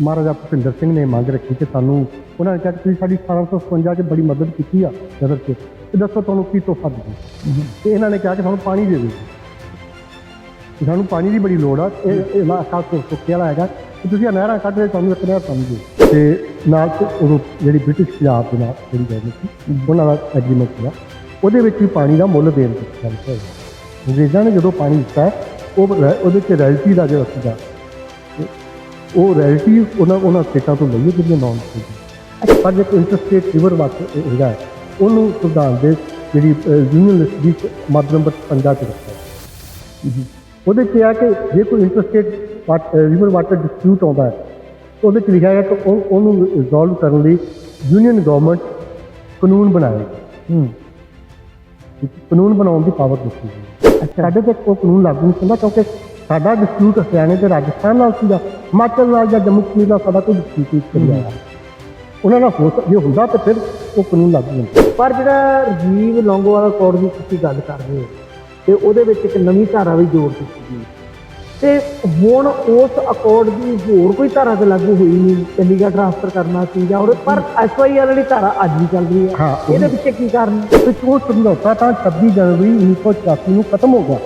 ਮਹਾਰਾਜਾ ਭੁਪਿੰਦਰ ਸਿੰਘ ਨੇ ਮੰਗ ਰੱਖੀ ਕਿ ਸਾਨੂੰ ਉਹਨਾਂ ਨੇ ਕਿਹਾ ਕਿ ਤੁਸੀਂ ਸਾਡੀ 1857 'ਚ ਬੜੀ ਮਦਦ ਕੀਤੀ ਆ ਨਗਰ 'ਚ ਤੇ ਦੱਸੋ ਤੁਹਾਨੂੰ ਕੀ ਤੋਹਫਾ ਦੇ ਤੇ ਇਹਨਾਂ ਨੇ ਕਿਹਾ ਕਿ ਸਾਨੂੰ ਪਾਣੀ ਦੇ ਦਿਓ। ਕਿ ਸਾਨੂੰ ਪਾਣੀ ਦੀ ਬੜੀ ਲੋੜ ਆ। ਇਹ ਇਹ ਇਲਾਕਾ ਤੋਂ ਸੁੱਕੇ ਵਾਲਾ ਹੈਗਾ। ਕਿ ਤੁਸੀਂ ਇਹ ਨਹਿਰਾਂ ਕੱਢ ਰਹੇ ਤੁਹਾਨੂੰ ਇੱਕ ਨਹਿਰ ਪਾਣੀ ਦਿਓ। ਤੇ ਨਾਲ ਤੇ ਉਦੋਂ ਜਿਹੜੀ ਬ੍ਰਿਟਿਸ਼ ਪੰਜਾਬ ਦੇ ਨਾਲ ਜਿਹੜੀ ਗਵਰਨਮੈਂਟ ਸੀ, ਉਹਨਾਂ ਦਾ ਐਗਰੀਮੈਂਟ ਸੀਗਾ ਉਹਦੇ ਵਿੱਚ ਵੀ ਪਾਣੀ ਦਾ ਮੁੱਲ ਦੇਣ ਦੀ ਗੱਲ ਹੋਈ। ਅੰਗਰੇਜ਼ਾਂ ਨੇ ਜਦੋਂ ਪਾਣੀ ਦਿੱਤਾ, ਉਹ ਉਹਦੇ ਚ ਰੈਲਟੀ ਦਾ ਜਿਹੜਾ ਸੀਗਾ ਉਹ ਰੈਲਟੀ ਉਹਨਾਂ ਉਹਨਾਂ ਸਟੇਟਾਂ ਤੋਂ ਲਈ ਹੈ ਜਿਹੜੀਆਂ ਨਾਨ ਸੀ ਪਰ ਜੇ ਇੰਟਰਸਟੇਟ ਰਿਵਰ ਵਾਟਰ ਹੈਗਾ ਹੈ, ਉਹਨੂੰ ਸੰਵਿਧਾਨ ਦੇ ਜਿਹੜੀ ਯੂਨੀਅਨ ਲਿਸਟ ਦੀ ਮੱਧ ਨੰਬਰ 50 ਚ ਰੱਖਿਆ। ਹੈ। ਉਹਦੇ 'ਚ ਇਹ ਹੈ ਕਿ ਜੇ ਕੋਈ ਇੰਟਰਸਟੇਟ ਰਿਵਰ ਵਾਟਰ ਡਿਸਪਿਊਟ ਆਉਂਦਾ ਹੈ ਉਹਦੇ 'ਚ ਲਿਖਿਆ ਹੈ ਕਿ ਉਹ- ਉਹਨੂੰ ਰਿਜ਼ੋਲਵ ਕਰਨ ਲਈ ਯੂਨੀਅਨ ਗਵਰਨਮੈਂਟ ਕਾਨੂੰਨ ਬਣਾਏਗੀ ਹੂੰ। ਕਾਨੂੰਨ ਬਣਾਉਣ ਦੀ ਪਾਵਰ ਦਿੱਤੀ ਗਈ। ਹੈ ਸਾਡੇ ਤੇ ਉਹ ਕਾਨੂੰਨ ਲਾਗੂ ਨਹੀਂ ਹੁੰਦਾ ਕਿਉਂਕਿ ਸਾਡਾ ਡਿਸਪਿਊਟ ਹਰਿਆਣੇ ਤੇ ਰਾਜਸਥਾਨ ਨਾਲ ਸੀਗਾ ਹਿਮਾਚਲ ਨਾਲ ਜਾਂ ਜੰਮੂ ਕਸ਼ਮੀਰ ਨਾਲ ਸਾਡਾ ਕੋਈ ਡਿਸਪਿਊਟ ਨਹੀਂ ਚੱਲਿਆ ਉਹਨਾਂ ਨਾਲ ਹੋ ਜੇ ਹੁੰਦਾ ਤਾਂ ਫਿਰ ਉਹ ਕਾਨੂੰਨ ਲਾਗੂ ਹੁੰਦਾ। ਪਰ ਜਿਹੜਾ ਰਜੀਵ ਲੌਂਗੋਵਾਲ ਅਕੋਰਡ ਦੀ ਤੁਸੀਂ ਗੱਲ ਕਰ ਰਹੇ ਹੋ ਤੇ ਉਹਦੇ ਵਿੱਚ ਇੱਕ ਨਵੀਂ ਧਾਰਾ ਵੀ ਜੋੜ ਦਿੱਤੀ ਗਈ। ਤੇ ਹੁਣ ਉਸ ਅਕੋਰਡ ਦੀ ਹੋਰ ਕੋਈ ਧਾਰਾ ਤੇ ਲਾਗੂ ਹੋਈ ਨਹੀਂ ਚੰਡੀਗੜ੍ਹ ਟ੍ਰਾਂਸਫਰ ਕਰਨਾ ਸੀ ਜਾਂ ਹੋਰ ਪਰ ਐਸਵਾਈਆਰ ਵਾਲੀ ਧਾਰਾ ਅੱਜ ਵੀ ਚੱਲ ਰਹੀ ਹੈ। ਇਹਦੇ ਪਿੱਛੇ ਕੀ ਕਾਰਨ? ਤੇ ਉਹ ਸਮਝੌਤਾ ਤਾਂ 26 ਜਨਵਰੀ 1984 ਨੂੰ ਖਤਮ ਹੋ ਗਿਆ।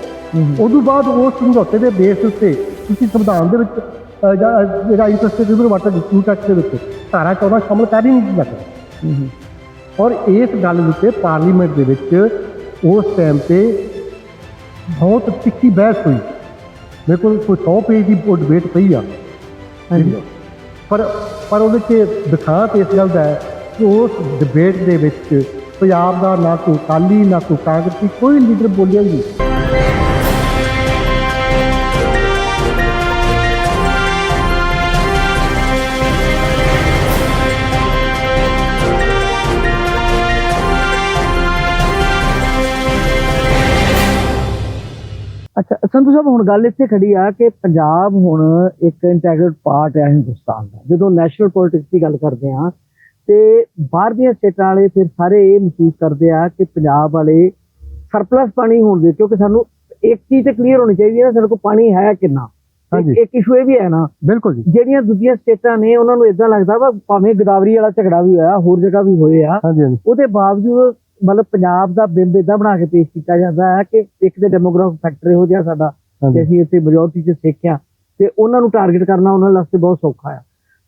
ਉਦੋਂ ਬਾਅਦ ਉਸ ਸਮਝੌਤੇ ਦੇ ਬੇਸ ਉੱਤੇ ਤੁਸੀਂ ਸੰਵਿਧਾਨ ਦੇ ਵਿੱਚ ਅਹ, ਜਾਂ, ਜਿਹੜਾ ਇੰਟਰਸਟੇਟ ਵਾਟਰ ਡਿਸਪਿਊਟ ਐਕਟ ਦੇ ਵਿੱਚ ਧਾਰਾ 14 ਸ਼ਾਮਲ ਕਰ ਹੀ ਨਹੀਂ ਸਕਦਾ। ਔਰ ਇਸ ਗੱਲ ਉੱਤੇ ਪਾਰਲੀਮੈਂਟ ਦੇ ਵਿੱਚ ਉਸ ਟਾਈਮ ਤੇ ਬਹੁਤ ਤਿੱਖੀ ਬਹਿਸ ਹੋਈ। ਮੇਰੇ ਕੋਲ ਕੋਈ 100 ਪੇਜ ਦੀ ਉਹ ਡਿਬੇਟ ਪਈ ਆ। ਪਰ ਪਰ ਉਹਦੇ 'ਚ ਦਿਖਾਤ ਇਸ ਗੱਲ ਦਾ ਹੈ ਕਿ ਉਸ ਡਿਬੇਟ ਦੇ ਵਿੱਚ ਪੰਜਾਬ ਦਾ ਨਾ ਕੋਈ ਅਕਾਲੀ ਨਾ ਕੋਈ ਕਾਂਗਰਸੀ ਕੋਈ ਲੀਡਰ ਬੋਲਿਆ ਹੀ ਨਹੀਂ। ਸੰਧੂ ਸਾਹਿਬ ਹੁਣ ਗੱਲ ਇੱਥੇ ਖੜੀ ਆ ਕਿ ਪੰਜਾਬ ਹੁਣ ਇੱਕ ਇੰਟੈਗਰਲ ਪਾਰਟ ਹੈ ਹਿੰਦੁਸਤਾਨ ਦਾ। ਜਦੋਂ ਨੈਸ਼ਨਲ ਪੋਲਿਟਿਕਸ ਦੀ ਗੱਲ ਕਰਦੇ ਆ ਤੇ ਬਾਹਰ ਦੀਆਂ ਸਟੇਟਾਂ ਵਾਲੇ ਫਿਰ ਸਾਰੇ ਇਹ ਮਹਿਸੂਸ ਕਰਦੇ ਆ ਕਿ ਪੰਜਾਬ ਵਾਲੇ ਸਰਪਲਸ ਪਾਣੀ ਹੋਣ ਦੇ ਕਿਉਂਕਿ ਸਾਨੂੰ ਇੱਕ ਚੀਜ਼ ਤੇ ਕਲੀਅਰ ਹੋਣੀ ਚਾਹੀਦੀ ਹੈ ਨਾ ਸਾਡੇ ਕੋਲ ਪਾਣੀ ਹੈ ਕਿੰਨਾ। ਹਾਂਜੀ। ਇੱਕ ਇਸ਼ੂ ਇਹ ਵੀ ਹੈ ਨਾ ਬਿਲਕੁਲ ਜੀ। ਜਿਹੜੀਆਂ ਦੂਜੀਆਂ ਸਟੇਟਾਂ ਨੇ ਉਹਨਾਂ ਨੂੰ ਇਦਾਂ ਲੱਗਦਾ ਵਾ ਭਾਵੇਂ ਗਦਾਵਰੀ ਵਾਲਾ ਝਗੜਾ ਵੀ ਹੋਇਆ ਹੋਰ ਜਗ੍ਹਾ ਵੀ ਹੋਏ ਆ। ਹਾਂਜੀ ਹਾਂਜੀ। ਉਹਦੇ ਬਾਵਜੂਦ ਮਤਲਬ ਪੰਜਾਬ ਦਾ ਬਿੰਬ ਇਦਾਂ ਬਣਾ ਕੇ ਪੇਸ਼ ਕੀਤਾ ਜਾਂਦਾ ਹੈ ਕਿ ਇੱਕ ਤੇ ਡੈਮੋਗ੍ਰਾਫਿਕ ਫੈਕਟਰ ਇਹੋ ਜਿਹਾ ਸਾਡਾ ਕਿ ਅਸੀਂ ਇੱਥੇ ਮੈਜੋਰਟੀ 'ਚ ਸਿੱਖਿਆ ਤੇ ਉਹਨਾਂ ਨੂੰ ਟਾਰਗੇਟ ਕਰਨਾ ਉਹਨਾਂ ਵਾਸਤੇ ਬਹੁਤ ਸੌਖਾ ਆ।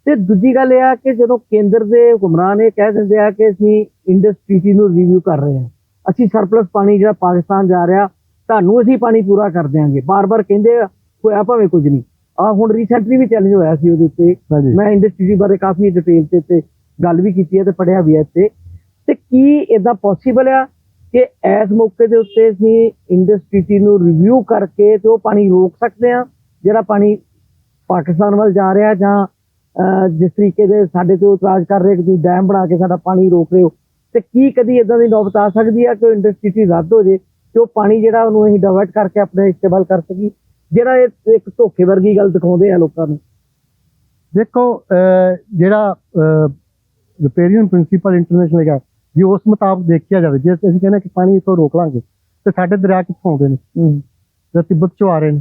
ਤੇ ਦੂਜੀ ਗੱਲ ਇਹ ਆ ਕਿ ਜਦੋਂ ਕੇਂਦਰ ਦੇ ਹੁਕਮਰਾਨ ਇਹ ਕਹਿ ਦਿੰਦੇ ਆ ਕਿ ਅਸੀਂ ਇੰਡਸ ਟ੍ਰੀਟੀ ਨੂੰ ਰਿਵਿਊ ਕਰ ਰਹੇ ਹਾਂ ਅਸੀਂ ਸਰਪਲਸ ਪਾਣੀ ਜਿਹੜਾ ਪਾਕਿਸਤਾਨ ਜਾ ਰਿਹਾ ਤੁਹਾਨੂੰ ਅਸੀਂ ਪਾਣੀ ਪੂਰਾ ਕਰ ਦਿਆਂਗੇ। ਬਾਰ-ਬਾਰ ਕਹਿੰਦੇ ਆ, ਹੋਇਆ ਭਾਵੇਂ ਕੁਝ ਨਹੀਂ। ਆ ਹੁਣ ਰੀਸੈਂਟਲੀ ਵੀ ਚੈਲੰਜ ਹੋਇਆ ਸੀ ਉਹਦੇ ਉੱਤੇ। ਮੈਂ ਇੰਡਸਟਰੀ ਬਾਰੇ ਕਾਫੀ ਡਿਟੇਲ ਤੇ ਤੇ ਗੱਲ ਵੀ ਕੀਤੀ ਹੈ ਤੇ ਪੜਿਆ ਵੀ ਹੈ ਤੇ ਤੇ ਕੀ ਇਦਾਂ ਪੋਸੀਬਲ ਆ ਕਿ ਇਸ ਮੌਕੇ ਦੇ ਉੱਤੇ ਅਸੀਂ ਇੰਡਸਟਰੀ ਨੂੰ ਰਿਵਿਊ ਕਰਕੇ ਤੇ ਉਹ ਪਾਣੀ ਰੋਕ ਸਕਦੇ ਆ? ਜਿਹੜਾ ਪਾਣੀ ਪਾਕਿਸਤਾਨ ਵੱਲ ਜਾ ਰਿਹਾ ਜਾਂ ਜਿਸ ਤਰੀਕੇ ਦੇ ਸਾਡੇ ਤੇ ਉਹ ਇਤਰਾਜ਼ ਕਰ ਰਹੇ ਕਿ ਤੁਸੀਂ ਡੈਮ ਬਣਾ ਕੇ ਸਾਡਾ ਪਾਣੀ ਰੋਕ ਰਹੇ ਹੋ, ਤੇ ਕੀ ਕਦੀ ਇਦਾਂ ਦੀ ਨੌਬਤ ਆ ਸਕਦੀ ਆ ਕਿ ਇੰਡਸਟਰੀ ਰੱਦ ਹੋ ਜੇ ਤੇ ਉਹ ਪਾਣੀ ਜਿਹੜਾ ਉਹਨੂੰ ਅਸੀਂ ਡਾਇਵਰਟ ਕਰਕੇ ਆਪਣੇ ਇਸਤੇਮਾਲ ਕਰ ਸਕੀਏ? ਜਿਹੜਾ ਇਹ ਇੱਕ ਧੋਖੇ ਵਰਗੀ ਗੱਲ ਦਿਖਾਉਂਦੇ ਆ ਲੋਕਾਂ ਨੂੰ। ਦੇਖੋ ਜਿਹੜਾ ਰਿਪੇਰੀਅਨ ਪ੍ਰਿੰਸੀਪਲ ਇੰਟਰਨੈਸ਼ਨਲ ਹੈਗਾ ਜੇ ਉਸ ਮੁਤਾਬਕ ਦੇਖਿਆ ਜਾਵੇ ਜੇ ਅਸੀਂ ਕਹਿੰਦੇ ਕਿ ਪਾਣੀ ਇਥੋਂ ਰੋਕ ਲਾਂਗੇ ਤੇ ਸਾਡੇ ਦਰਿਆ ਕਿੱਥੋਂ ਆਉਂਦੇ ਨੇ? ਤੇ ਤਿੱਬਤ ਚੋਂ ਆ ਰਹੇ ਨੇ।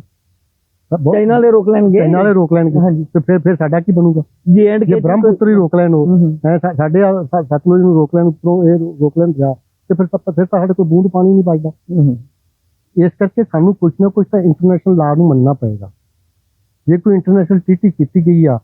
ਚਾਈਨਾ ਵਾਲੇ ਰੋਕ ਲੈਣਗੇ। ਚਾਈਨਾ ਵਾਲੇ ਰੋਕ ਲੈਣਗੇ। ਹਾਂਜੀ। ਤੇ ਫਿਰ ਫਿਰ ਸਾਡਾ ਕੀ ਬਣੂਗਾ? ਜੀ ਐਂਡ ਜੇ ਬ੍ਰਹਮਪੁੱਤਰ ਹੀ ਰੋਕ ਲੈਣ ਉਹ ਹੂੰ ਹੂੰ। ਹੈਂ, ਸਾਡੇ ਸਤਲੁਜ ਨੂੰ ਰੋਕ ਲੈਣ ਉੱਪਰੋਂ ਇਹ ਰੋਕ ਲੈਣ ਜਾ ਤੇ ਫਿਰ ਤਾਂ ਫਿਰ ਤਾਂ ਸਾਡੇ ਕੋਲ ਬੂੰਦ ਪਾਣੀ ਨਹੀਂ ਬਚਦਾ ਇਸ ਕਰਕੇ ਸਾਨੂੰ ਕੁਝ ਨਾ ਕੁਝ ਤਾਂ ਇੰਟਰਨੈਸ਼ਨਲ ਲਾਅ ਨੂੰ ਮੰਨਣਾ ਪਏਗਾ। ਜੇ ਕੋਈ ਇੰਟਰਨੈਸ਼ਨਲ ਟ੍ਰੀਟੀ ਕੀਤੀ ਗਈ ਆ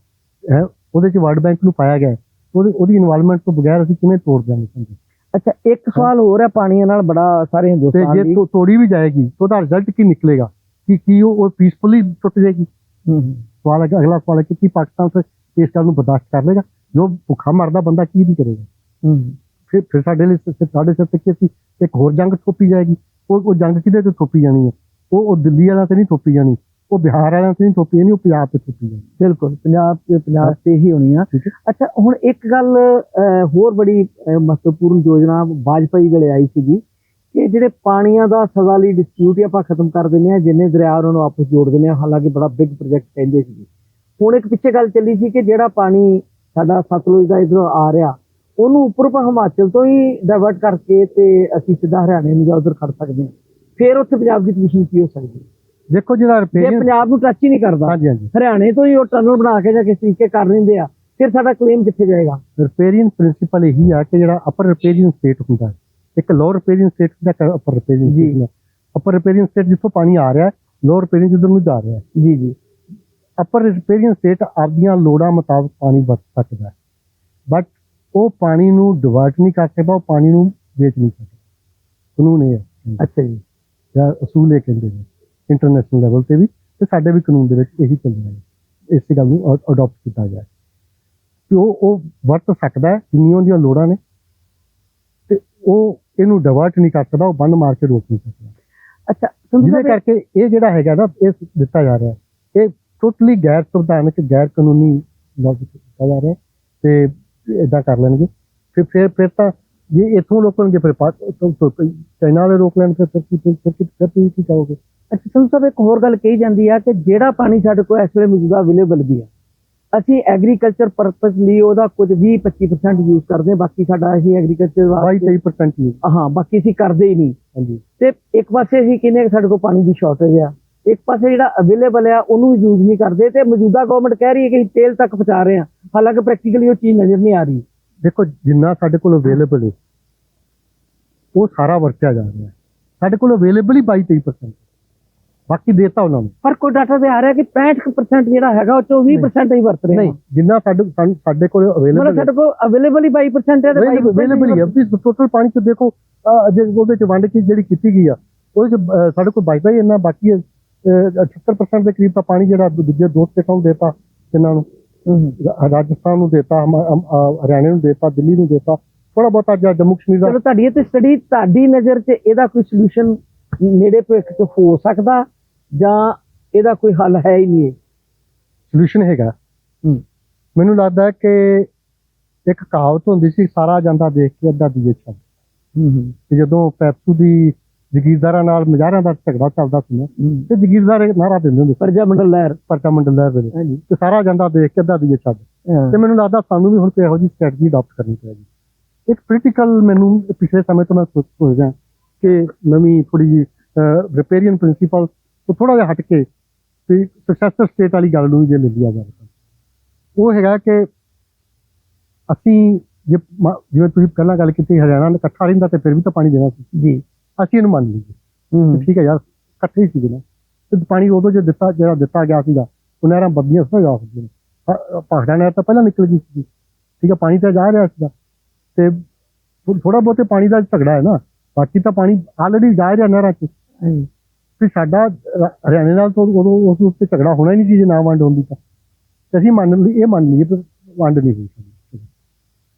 ਹੈ ਉਹਦੇ ਚ ਵਰਲਡ ਬੈਂਕ ਨੂੰ ਪਾਇਆ ਗਿਆ ਹੈ, ਉਹਦੀ ਉਹਦੀ ਇਨਵੋਲਵਮੈਂਟ ਤੋਂ ਬਗੈਰ ਅਸੀਂ ਕਿਵੇਂ ਤੋੜ ਦਿਆਂਗੇ ਸੰਜੀ? ਅੱਛਾ ਇੱਕ ਸਵਾਲ ਹੋਰ ਹੈ ਪਾਣੀਆਂ ਨਾਲ ਬੜਾ ਸਾਰੇ ਤੇ ਹਿੰਦੁਸਤਾਨ ਜੇ ਦੀ ਤੋ- ਤੋੜੀ ਵੀ ਜਾਏਗੀ ਤਾਂ ਉਹਦਾ ਰਿਜ਼ਲਟ ਕੀ ਨਿਕਲੇਗਾ? ਕਿ ਕੀ ਉਹ ਪੀਸਫੁਲੀ ਟੁੱਟ ਜਾਏਗੀ? ਹੂੰ ਹੂੰ। ਸਵਾਲ ਹੈ ਕਿ ਅਗਲਾ ਸਵਾਲ ਹੈ ਕਿ ਕੀ ਪਾਕਿਸਤਾਨ ਫਿਰ ਇਸ ਗੱਲ ਨੂੰ ਬਰਦਾਸ਼ਤ ਕਰ ਲੇਗਾ ਜੋ ਭੁੱਖਾ ਮਰਦਾ ਬੰਦਾ ਕੀ ਨਹੀਂ ਕਰੇਗਾ? ਹੂੰ। ਫਿਰ ਫਿਰ ਸਾਡੇ ਲਈ ਸ- ਸਾਡੇ ਸਿਰ ਤੇ ਕੀ ਅਸੀਂ ਇੱਕ ਹੋਰ ਜੰਗ ਥੋਪੀ ਜਾਏਗੀ? ਉਹ ਉਹ ਜੰਗ ਕਿਹਦੇ ਤੇ ਥੋਪੀ ਜਾਣੀ ਹੈ? ਉਹ ਉਹ ਦਿੱਲੀ ਵਾਲਿਆਂ ਤੇ ਨਹੀਂ ਥੋਪੀ ਜਾਣੀ। ਉਹ ਬਿਹਾਰ ਵਾਲਿਆਂ ਤੇ ਨਹੀਂ ਥੋਪੀ ਜਾਣੀ ਉਹ ਪੰਜਾਬ ਤੇ ਥੋਪੀ ਜਾਣੀ ਬਿਲਕੁਲ ਪੰਜਾਬ ਤੇ ਪੰਜਾਬ ਤੇ ਹੀ ਹੋਣੀ ਆ। ਅੱਛਾ ਹੁਣ ਇੱਕ ਗੱਲ ਹੋਰ ਬੜੀ ਮਹੱਤਵਪੂਰਨ ਯੋਜਨਾ ਵਾਜਪਾਈ ਵੇਲੇ ਆਈ ਸੀਗੀ ਕਿ ਜਿਹੜੇ ਪਾਣੀਆਂ ਦਾ ਸਜ਼ਾ ਲਈ ਡਿਸਪਿਊਟ ਆਪਾਂ ਖਤਮ ਕਰ ਦਿੰਦੇ ਆ ਜਿੰਨੇ ਦਰਿਆ ਉਹਨਾਂ ਨੂੰ ਆਪਸ ਜੋੜ ਦਿੰਦੇ ਆ ਹਾਲਾਂਕਿ ਬੜਾ ਬਿਗ ਪ੍ਰੋਜੈਕਟ ਕਹਿੰਦੇ ਸੀ ਹੁਣ ਇੱਕ ਪਿੱਛੇ ਗੱਲ ਚੱਲੀ ਸੀ ਕਿ ਜਿਹੜਾ ਪਾਣੀ ਸਾਡਾ ਸਤਲੁਜ ਦਾ ਇਧਰੋਂ ਆ ਰਿਹਾ ਉਹਨੂੰ ਉੱਪਰ ਆਪਾਂ ਹਿਮਾਚਲ ਤੋਂ ਹੀ ਡਾਇਵਰਟ ਕਰਕੇ ਤੇ ਅਸੀਂ ਸਿੱਧਾ ਹਰਿਆਣੇ ਨੂੰ ਜਾਂ ਉਧਰ ਖੜ ਸਕਦੇ ਹਾਂ। ਫਿਰ ਉੱਥੇ ਪੰਜਾਬ ਦੀ ਪੋਜੀਸ਼ਨ ਕੀ ਹੋ ਸਕਦੀ ਹੈ? ਦੇਖੋ ਜਿਹੜਾ ਰਿਪੇਅਰਿੰਗ ਪੰਜਾਬ ਨੂੰ ਟੱਚ ਹੀ ਨਹੀਂ ਕਰਦਾ ਹਾਂਜੀ ਹਾਂਜੀ। ਹਰਿਆਣੇ ਤੋਂ ਹੀ ਉਹ ਟਨਲ ਬਣਾ ਕੇ ਜਾਂ ਕਿਸੇ ਤਰੀਕੇ ਕਰ ਲੈਂਦੇ ਆ ਫਿਰ ਸਾਡਾ ਕਲੇਮ ਕਿੱਥੇ ਜਾਏਗਾ? ਰਿਪੇਅਰਿੰਗ ਪ੍ਰਿੰਸੀਪਲ ਇਹੀ ਆ ਕਿ ਜਿਹੜਾ ਅਪਰ ਰਿਪੇਅਰਿੰਗ ਸਟੇਟ ਹੁੰਦਾ ਹੈ ਇੱਕ ਲੋਅਰ ਰਿਪੇਅਰਿੰਗ ਸਟੇਟ ਹੈ ਅਪਰ ਰਿਪੇਅਰਿੰਗ ਜੀ। ਸਟੇਟ ਅਪਰ ਰਿਪੇਅਰਿੰਗ ਸਟੇਟ ਜਿੱਥੋਂ ਪਾਣੀ ਆ ਰਿਹਾ ਹੈ ਲੋਅਰ ਰਿਪੇਅਰਿੰਗ ਜਿੱਧਰ ਨੂੰ ਜਾ ਰਿਹਾ ਹੈ। ਜੀ ਜੀ। ਅਪਰ ਰਿਪੇਅਰਿੰਗ ਸਟੇਟ ਆਪਦੀਆਂ ਲੋੜਾਂ ਮੁਤਾਬਕ ਪਾਣੀ ਵਰਤ ਸਕਦਾ ਹੈ। ਬਟ ਉਹ ਪਾਣੀ ਨੂੰ ਡਿਵਰਟ ਨਹੀਂ ਕਰ ਸਕਦਾ ਉਹ ਪਾਣੀ ਨੂੰ ਵੇਚ ਨਹੀਂ ਸਕਦਾ। ਕਾਨੂੰਨ ਇਹ ਹੈ। ਅੱਛਾ ਜੀ। ਜਾਂ ਅਸੂਲ ਇਹ ਕਹਿੰਦੇ ਨੇ। ਇੰਟਰਨੈਸ਼ਨਲ ਲੈਵਲ ਤੇ ਵੀ ਤੇ ਸਾਡੇ ਵੀ ਕਾਨੂੰਨ ਦੇ ਵਿੱਚ ਇਹੀ ਚੱਲਣਾ ਹੈ। ਇਸੇ ਗੱਲ ਨੂੰ ਅਡਾਪਟ ਕੀਤਾ ਗਿਆ ਕਿ ਉਹ ਉਹ ਵਰਤ ਸਕਦਾ ਹੈ ਜਿੰਨੀਆਂ ਉਹਦੀਆਂ ਲੋੜਾਂ ਨੇ। ਤੇ ਉਹ ਇਹਨੂੰ ਡਿਵਰਟ ਨਹੀਂ ਕਰ ਸਕਦਾ ਉਹ ਬੰਦ ਮਾਰ ਕੇ ਰੋਕ ਨਹੀਂ ਸਕਦਾ। ਅੱਛਾ ਜਿਹਦੇ ਕਰਕੇ ਇਹ ਜਿਹੜਾ ਹੈਗਾ ਨਾ ਇਹ ਦਿੱਤਾ ਜਾ ਰਿਹਾ ਇਹ ਟੋਟਲੀ ਗੈਰ ਸੰਵਿਧਾਨਕ ਗੈਰ ਕਾਨੂੰਨੀ ਲਾਗੂ ਕੀਤਾ ਜਾ ਰਿਹਾ ਤੇ ਇਦਾਂ ਕਰ ਲੈਣਗੇ। ਫਿਰ ਫਿਰ ਫਿਰ ਤਾਂ ਜੇ ਇਥੋਂ ਰੋਕਣਗੇ ਫਿਰ ਪਾ- ਤੋਂ- ਤੋਂ- ਚਾਈਨਾ ਵਾਲੇ ਰੋਕ ਲੈਣ ਫਿਰ ਫਿਰ ਕੀ ਫਿਰ ਕੀ ਫਿਰ ਅੱਛਾ ਸੰਧੂ ਸਾਹਿਬ ਇੱਕ ਹੋਰ ਗੱਲ ਕਹੀ ਜਾਂਦੀ ਆ ਕਿ ਜਿਹੜਾ ਪਾਣੀ ਸਾਡੇ ਕੋਲ ਇਸ ਵੇਲੇ ਮੌਜੂਦਾ ਅਵੇਲੇਬਲ ਵੀ ਆ। ਅਸੀਂ ਐਗਰੀਕਲਚਰ ਪਰਪਸ ਲਈ ਉਹਦਾ ਕੁਝ 20 25% ਯੂਜ਼ ਕਰਦੇ ਹਾਂ ਬਾਕੀ ਸਾਡਾ ਅਸੀਂ ਐਗਰੀਕਲਚਰ 22 ਵਾਸਤੇ 23% ਹੀ ਹੈ। ਹਾਂ ਬਾਕੀ ਅਸੀਂ ਕਰਦੇ ਹੀ ਨਹੀਂ। ਹਾਂਜੀ। ਤੇ ਇੱਕ ਪਾਸੇ ਅਸੀਂ ਕਹਿੰਦੇ ਹਾਂ ਸਾਡੇ ਕੋਲ ਪਾਣੀ ਦੀ ਸ਼ਾਰਟੇਜ ਆ। ਇੱਕ ਪਾਸੇ ਜਿਹੜਾ ਅਵੇਲੇਬਲ ਆ ਉਹਨੂੰ ਯੂਜ਼ ਨਹੀਂ ਕਰਦੇ ਤੇ ਮੌਜੂਦਾ ਗਵਰਨਮੈਂਟ ਕਹਿ ਰਹੀ ਹੈ ਕਿ ਅਸੀਂ ਤੇਲ ਤੱਕ ਪਹੁੰਚਾ ਰਹੇ ਹਾਂ। ਹਾਲਾਂਕਿ ਪ੍ਰੈਕਟੀਕਲੀ ਉਹ ਚੀਜ਼ ਨਜ਼ਰ ਨਹੀਂ ਆ ਰਹੀ। ਦੇਖੋ ਜਿੰਨਾ ਸਾਡੇ ਕੋਲ ਅਵੇਲੇਬਲ ਹੈ ਉਹ ਸਾਰਾ ਵਰਤਿਆ ਜਾ ਰਿਹਾ। ਹੈ ਸਾਡੇ ਕੋਲ ਅਵੇਲੇਬਲ ਹੀ 22 23% ਬਾਕੀ ਦੇਤਾ ਉਹਨਾਂ ਨੂੰ। ਪਰ ਕੋਈ ਡਾਟਾ ਤੇ ਆ ਰਿਹਾ ਕਿ 65% ਜਿਹੜਾ ਹੈਗਾ ਉਹ ਚੋਂ 20% ਹੀ ਵਰਤ ਰਹੇ ਨਹੀਂ ਜਿੰਨਾ ਸਾਡੇ ਸਾਡੇ ਕੋਲ ਮਤਲਬ ਅਵੇਲੇਬਲ ਸਾਡੇ ਕੋਲ ਅਵੇਲੇਬਲ ਹੀ 22% ਹੈ ਤੇ 22% ਅਵੇਲੇਬਲ ਹੀ ਹੈ ਵੀ ਟੋਟਲ ਪਾਣੀ ਚ ਦੇਖੋ ਜੇ ਉਹਦੇ ਚ ਵੰਡ ਕੇ ਜਿਹੜੀ ਕੀਤੀ ਗਈ ਆ ਉਹਦੇ ਚ ਸਾਡੇ ਕੋਲ ਹੀ ਇੰਨਾ ਬਾਕੀ ਹੈ, ਅਹ, 78% ਦੇ ਕਰੀਬ ਤਾਂ ਪਾਣੀ ਜਿਹੜਾ ਦੂ- ਦੂਜੇ ਦੋ ਸਟੇਟਾਂ ਨੂੰ ਦੇਤਾ ਇਹਨਾਂ ਨੂੰ। ਰਾਜਸਥਾਨ ਨੂੰ ਦੇਤਾ ਹਰਿਆਣੇ ਨੂੰ ਦੇਤਾ ਦਿੱਲੀ ਨੂੰ ਦੇਤਾ। ਥੋੜਾ ਬਹੁਤਾ ਜੰਮੂ ਕਸ਼ਮੀਰ ਦਾ ਚਲੋ ਤੁਹਾਡੀ ਇਹ ਤੇ ਸਟੱਡੀ ਤੁਹਾਡੀ ਨਜ਼ਰ 'ਚ ਇਹਦਾ ਕੋਈ ਸੋਲੂਸ਼ਨ ਨੇੜੇ ਭਵਿੱਖ 'ਚ ਹੋ ਸਕਦਾ ਜਾਂ ਇਹਦਾ ਕੋਈ ਹੱਲ ਹੈ ਹੀ ਨਹੀਂ। ਸੋਲੂਸ਼ਨ ਹੈਗਾ। ਮੈਨੂੰ ਲੱਗਦਾ ਕਿ ਇੱਕ ਕਹਾਵਤ ਹੁੰਦੀ ਸੀ ਸਾਰਾ ਜਾਂਦਾ ਦੇਖ ਕੇ ਅੱਧਾ ਦੀਏ ਛੱਡ ਹੂੰ ਹੂੰ। ਤੇ ਜਦੋਂ ਪੈਪਸੂ ਦੀ ਜਗੀਰਦਾਰਾਂ ਨਾਲ ਮਜ਼ਾਰਾਂ ਦਾ ਝਗੜਾ ਚੱਲਦਾ ਸੀ ਤੇ ਜਗੀਰਦਾਰ ਨਾਰਾ ਦਿੰਦੇ ਹੁੰਦੇ ਪਰਜਾ ਮੰਡਲ ਲਹਿਰ। ਪਰਚਾ ਮੰਡਲ ਲੈ ਵੇਲੇ ਹਾਂਜੀ। ਤੇ ਸਾਰਾ ਜਾਂਦਾ ਦੇਖ ਕੇ ਅੱਧਾ ਦੀਏ ਛੱਡ। ਤੇ ਮੈਨੂੰ ਲੱਗਦਾ ਸਾਨੂੰ ਵੀ ਹੁਣ ਕੋਈ ਇਹੋ ਜਿਹੀ ਸਟ੍ਰੈਟਜੀ ਅਡਾਪਟ ਕਰਨੀ ਪਏਗੀ। ਇੱਕ ਪੋਲੀਟੀਕਲ ਮੈਨੂੰ ਪਿਛਲੇ ਸਮੇਂ ਤੋਂ ਮੈਂ ਸੋਚ ਰਿਹਾ। ਕਿ ਨਵੀਂ ਥੋੜੀ ਜਿਹੀ ਰਿਪੇਰੀਅਨ ਪ੍ਰਿੰਸੀਪਲ ਤੋਂ ਥੋੜਾ ਜਿਹਾ ਹਟ ਕੇ ਤੇ ਸਕਸੈਸਰ ਸਟੇਟ ਵਾਲੀ ਗੱਲ ਨੂੰ ਜੇ ਲੈ ਲਿਆ ਜਾਵੇ ਤਾਂ। ਉਹ ਹੈਗਾ ਕਿ ਅਸੀਂ ਜੇ ਜਿਵੇਂ ਤੁਸੀਂ ਪਹਿਲਾਂ ਗੱਲ ਕੀਤੀ ਹਰਿਆਣਾ ਨੇ ਇਕੱਠਾ ਰਹਿੰਦਾ ਤੇ ਫਿਰ ਵੀ ਤਾਂ ਪਾਣੀ ਦੇਣਾ ਸੀ। ਜੀ। ਅਸੀਂ ਇਹਨੂੰ ਮੰਨ ਲਈਏ। ਠੀਕ ਹੈ ਯਾਰ ਇਕੱਠੇ ਹੀ ਸੀਗੇ ਨਾ। ਤੇ ਪਾਣੀ ਉਦੋਂ ਜੇ ਦਿੱਤਾ ਜਿਹੜਾ ਦਿੱਤਾ ਗਿਆ ਸੀਗਾ ਉਹ ਨਹਿਰਾਂ ਬੱਦੀਆਂ ਸੋ ਜਾ ਸਕਦੀਆਂ ਨੇ। ਪਹਾੜਾਂ ਨਹਿਰ ਤਾਂ ਪਹਿਲਾਂ ਨਿਕਲ ਗਈ ਸੀ ਠੀਕ ਹੈ ਪਾਣੀ ਤਾਂ ਜਾ ਰਿਹਾ ਸੀਗਾ। ਤੇ ਥੋੜਾ ਬਹੁਤੇ ਪਾਣੀ ਦਾ ਝਗੜਾ ਹੈ ਨਾ। ਬਾਕੀ ਤਾਂ ਪਾਣੀ ਆਲਰੇਡੀ ਜਾ ਰਿਹਾ ਨਹਿਰਾਂ 'ਚ। ਵੀ ਸਾਡਾ ਰ- ਹਰਿਆਣੇ ਨਾਲ ਤਾਂ ਉਦੋਂ ਉਸ ਉੱਤੇ ਝਗੜਾ ਹੋਣਾ ਹੀ ਨਹੀਂ ਸੀ ਜੇ ਨਾ ਵੰਡ ਹੁੰਦੀ ਤਾਂ। ਤੇ ਅਸੀਂ ਮੰਨ ਲਈ ਇਹ ਮੰਨ ਲਈਏ ਕਿ ਵੰਡ ਨਹੀਂ ਹੋਈ ਸਾਡੀ।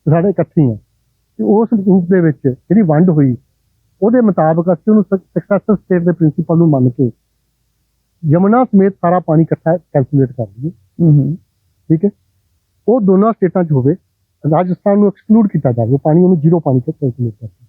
ਤੇ ਸਾਡੇ ਇਕੱਠੇ ਆ। ਤੇ ਉਸ ਰੂਪ ਦੇ ਵਿੱਚ ਜਿਹੜੀ ਵੰਡ ਹੋਈ ਉਹਦੇ ਮੁਤਾਬਕ ਅਸੀਂ ਉਹਨੂੰ ਸਕਸੈਸਰ ਸਟੇਟ ਦੇ ਪ੍ਰਿੰਸੀਪਲ ਨੂੰ ਮੰਨ ਕੇ ਯਮੁਨਾ ਸਮੇਤ ਸਾਰਾ ਪਾਣੀ ਇਕੱਠਾ ਕੈਲਕੂਲੇਟ ਕਰ ਲਈਏ। ਹੂੰ ਠੀਕ ਹੈ? ਉਹ ਦੋਨਾਂ ਸਟੇਟਾਂ 'ਚ ਹੋਵੇ ਰਾਜਸਥਾਨ ਨੂੰ ਐਕਸਕਲੂਡ ਕੀਤਾ ਜਾਵੇ। ਉਹ ਪਾਣੀ ਉਹਨੂੰ ਜ਼ੀਰੋ ਪਾਣੀ ਤੇ ਕੈਲਕੂਲੇਟ ਕਰਕੇ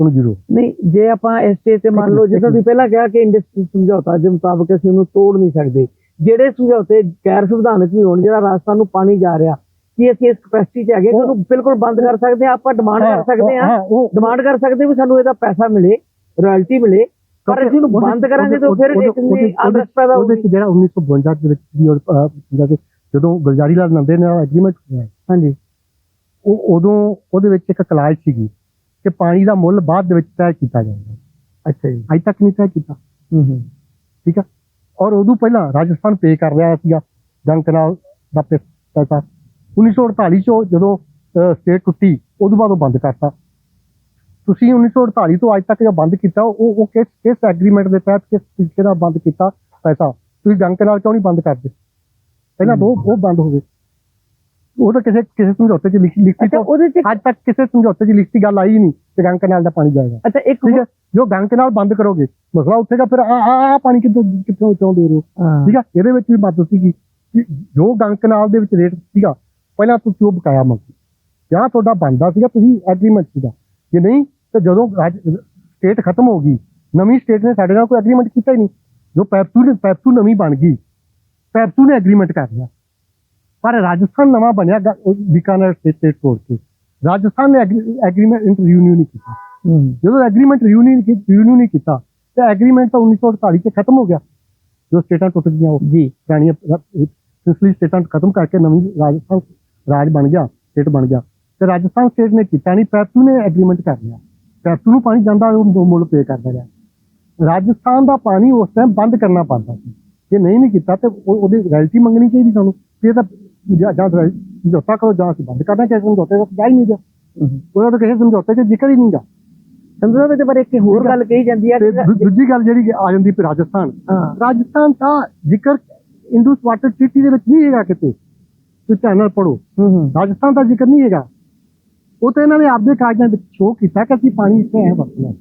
ਉਹਨੂੰ ਜ਼ੀਰੋ ਨਹੀਂ ਜੇ ਆਪਾਂ ਇਸ ਸਟੇਜ ਤੇ ਮੰਨ ਲਓ ਜਿੱਦਾਂ ਤੁਸੀਂ ਪਹਿਲਾਂ ਕਿਹਾ ਕਿ ਇੰਡਸਟਰੀ ਸਮਝੌਤਾ ਦੇ ਮੁਤਾਬਕ ਅਸੀਂ ਉਹਨੂੰ ਤੋੜ ਨਹੀਂ ਸਕਦੇ। ਜਿਹੜੇ ਸਮਝੌਤੇ ਗੈਰ ਸੰਵਿਧਾਨਕ ਵੀ ਹੋਣ ਜਿਹੜਾ ਰਾਜਸਥਾਨ ਨੂੰ ਪਾਣੀ ਜਾ ਰਿਹਾ ਕੀ ਅਸੀਂ ਇਸ ਕਪੈਸਿਟੀ 'ਚ ਹੈਗੇ? ਕਿ ਉਹਨੂੰ ਬਿਲਕੁਲ ਬੰਦ ਕਰ ਸਕਦੇ ਹਾਂ ਆਪਾਂ ਡਿਮਾਂਡ ਕਰ ਸਕਦੇ ਉਹ ਡਿਮਾਂਡ ਕਰ ਸਕਦੇ ਵੀ ਸਾਨੂੰ ਇਹਦਾ ਪੈਸਾ ਮਿਲੇ ਰਾਇਲਟੀ ਮਿਲੇ ਪਰ ਅਸੀਂ ਉਹਨੂੰ ਬੰਦ ਕਰਾਂਗੇ ਤਾਂ ਫਿਰ ਅਨਰਸ ਪੈਦਾ ਉਹਦੇ ਹੋਊਗੀ। ਜਿਹੜਾ 1952 ਦੇ ਵਿੱਚ ਜਦੋਂ ਗੁਲਜ਼ਾਰੀ ਲਾਲ ਨੰਦੇ ਨਾਲ ਐਗਰੀਮੈਂਟ ਹੋਇਆ ਹਾਂਜੀ। ਉਹ ਉਦੋਂ ਉਹਦੇ ਵਿੱਚ ਇੱਕ ਕਲਾਜ਼ ਸੀਗੀ। ਕਿ ਪਾਣੀ ਦਾ ਮੁੱਲ ਬਾਅਦ ਦੇ ਵਿੱਚ ਤੈਅ ਕੀਤਾ ਜਾਏਗਾ। ਅੱਛਾ ਜੀ। ਅਜੇ ਤੱਕ ਨਹੀਂ ਤੈਅ ਕੀਤਾ। ਹੂੰ ਹੂੰ। ਠੀਕ ਆ? ਔਰ ਉਦੋਂ ਪਹਿਲਾਂ ਰਾਜਸਥਾਨ ਪੇ ਕਰ ਰਿਹਾ ਸੀਗਾ ਜੰਗ ਕਨਾਲ ਦਾ ਪੈਸਾ 1948 ਚੋਂ ਜਦੋਂ ਸਟੇਟ ਟੁੱਟੀ ਉਦੋਂ ਬਾਅਦ ਉਹ ਬੰਦ ਕਰਤਾ। ਤੁਸੀਂ 1948 ਤੋਂ ਅੱਜ ਤੱਕ ਜੋ ਬੰਦ ਕੀਤਾ ਉਹ ਉਹ ਕਿਸ ਕਿਸ ਐਗਰੀਮੈਂਟ ਦੇ ਤਹਿਤ ਕਿਸ ਤਰੀਕੇ ਨਾਲ ਬੰਦ ਕੀਤਾ ਪੈਸਾ? ਤੁਸੀਂ ਜੰਗ ਕਨਾਲ ਕਿਉਂ ਨਹੀਂ ਬੰਦ ਕਰਦੇ? ਪਹਿਲਾਂ ਦੋ ਉਹ ਬੰਦ ਹੋ ਗਏ। ਉਹ ਤਾਂ ਕਿਸੇ ਕਿਸੇ ਸਮਝੌਤੇ 'ਚ ਲਿਖੀ ਲਿਖੀ ਅੱਛਾ ਤੋਂ ਉਹਦੇ ਚ ਅੱਜ ਤੱਕ ਕਿਸੇ ਸਮਝੌਤੇ 'ਚ ਲਿਖਤੀ ਗੱਲ ਆਈ ਹੀ ਨਹੀਂ ਕਿ ਗੰਗ ਕਨਾਲ ਦਾ ਪਾਣੀ ਜਾਏਗਾ। ਅੱਛਾ ਇੱਕ ਠੀਕ ਹੈ? ਜੋ ਗੰਗ ਕਨਾਲ ਬੰਦ ਕਰੋਗੇ ਮਸਲਾ ਉੱਠੇਗਾ ਫਿਰ ਆ ਆ ਆ ਪਾਣੀ ਕਿੱਥੋਂ ਕਿੱਥੋਂ ਕਿਉਂ ਦੇ ਰਹੇ ਹੋ? ਹਾਂ। ਠੀਕ ਆ ਇਹਦੇ ਵਿੱਚ ਵੀ ਮਦਦ ਸੀਗੀ ਕਿ ਜੋ ਗੰਗ ਕਨਾਲ ਦੇ ਵਿੱਚ ਰੇਟ ਸੀਗਾ ਪਹਿਲਾਂ ਤੁਸੀਂ ਉਹ ਬਕਾਇਆ ਮੰਗੀ। ਜਾਂ ਤੁਹਾਡਾ ਬਣਦਾ ਸੀਗਾ ਤੁਸੀਂ ਐਗਰੀਮੈਂਟ ਸੀਗਾ। ਜੇ ਨਹੀਂ ਤਾਂ ਜਦੋਂ ਸਟੇਟ ਖਤਮ ਹੋ ਗਈ ਨਵੀਂ ਸਟੇਟ ਨੇ ਸਾਡੇ ਨਾਲ ਕੋਈ ਐਗਰੀਮੈਂਟ ਕੀਤਾ ਹੀ ਨਹੀਂ। ਜੋ ਪੈਪਸੂ ਨੇ ਪੈਪਸੂ ਨਵੀਂ ਬਣ ਗਈ ਪੈਪਸੂ ਨੇ ਐਗਰੀਮੈਂਟ ਕਰ ਲਿਆ। ਪਰ ਰਾਜਸਥਾਨ ਨਵਾਂ ਬਣਿਆ ਬੀਕਾਨੇਰ ਸਟੇਟ ਕੋਰਟ ਤੇ ਰਾਜਸਥਾਨ ਨੇ ਐਗਰੀਮੈਂਟ ਰਿਨਿਊ ਨਹੀਂ ਕੀਤਾ। ਜਦੋਂ ਐਗਰੀਮੈਂਟ ਰਿਨਿਊ ਨਹੀਂ ਨਹੀਂ ਕੀਤਾ ਤਾਂ ਐਗਰੀਮੈਂਟ ਤਾਂ 1948 ਚ ਖਤਮ ਹੋ ਗਿਆ। ਜੋ ਸਟੇਟਾਂ ਟੁੱਟ ਗਈਆਂ ਉਹ ਜੀ। ਪੁਰਾਣੀਆਂ ਪਿਛਲੀ ਸਟੇਟਾਂ ਖਤਮ ਕਰਕੇ ਨਵੀਂ ਰਾਜਸਥਾਨ ਰਾਜ ਬਣ ਗਿਆ ਸਟੇਟ ਬਣ ਗਿਆ। ਤੇ ਰਾਜਸਥਾਨ ਸਟੇਟ ਨੇ ਕੀਤਾ ਨਹੀਂ ਪੈਪਸੂ ਨੇ ਐਗਰੀਮੈਂਟ ਕਰ ਲਿਆ। ਪੈਪਸੂ ਨੂੰ ਪਾਣੀ ਜਾਂਦਾ ਉਹ ਮੁੱਲ ਪੇ ਕਰਦਾ ਰਿਹਾ। ਰਾਜਸਥਾਨ ਦਾ ਪਾਣੀ ਉਸ ਟਾਈਮ ਬੰਦ ਕਰਨਾ ਪੈਂਦਾ ਸੀ। ਜੇ ਨਹੀਂ ਵੀ ਕੀਤਾ ਤੇ ਉਹ- ਉਹਦੀ ਰੈਲਿਟੀ ਮੰਗਣੀ ਚਾਹੀਦੀ ਸਾਨੂੰ। ਇਹ ਤਾਂ ਜਾਂ ਜਾਂ ਰੈਲ- ਸਮਝੌਤਾ ਕਰੋ ਜਾਂ ਅਸੀਂ ਬੰਦ ਕਰਨਾ ਚਾਹੀਦਾ ਸਮਝੌਤੇ ਦਾ ਜਾ ਹੀ ਨਹੀਂ ਗਿਆ ਉਹਦਾ ਤਾਂ ਕਿਸੇ ਸਮਝੌਤੇ 'ਚ ਜ਼ਿਕਰ ਹੀ ਨਹੀਂ ਗਾ। ਸਮਝੋ ਤੇ ਪਰ ਇੱਕ ਹੋਰ ਗੱਲ ਕਹੀ ਜਾਂਦੀ ਹੈ ਤੇ ਦੂ- ਦੂਜੀ ਗੱਲ ਜਿਹੜੀ ਆ ਜਾਂਦੀ ਫਿਰ ਰਾਜਸਥਾਨ। ਹਾਂ। ਰਾਜਸਥਾਨ ਦਾ ਜ਼ਿਕਰ ਇੰਡਸ ਵਾਟਰ ਟ੍ਰੀਟੀ ਦੇ ਵਿੱਚ ਨਹੀਂ ਹੈਗਾ ਕਿਤੇ। ਤੁਸੀਂ ਧਿਆਨ ਨਾਲ ਪੜੋ ਹੂੰ ਹੂੰ। ਰਾਜਸਥਾਨ ਦਾ ਜ਼ਿਕਰ ਨਹੀਂ ਹੈਗਾ। ਉਹ ਤਾਂ ਇਹਨਾਂ ਨੇ ਆਪਦੇ ਕਾਗਜ਼ਾਂ ਵਿੱਚ ਸ਼ੋਅ ਕੀਤਾ ਕਿ ਅਸੀਂ ਪਾਣੀ ਇੱਥੇ ਐ ਵਰਤਣਾ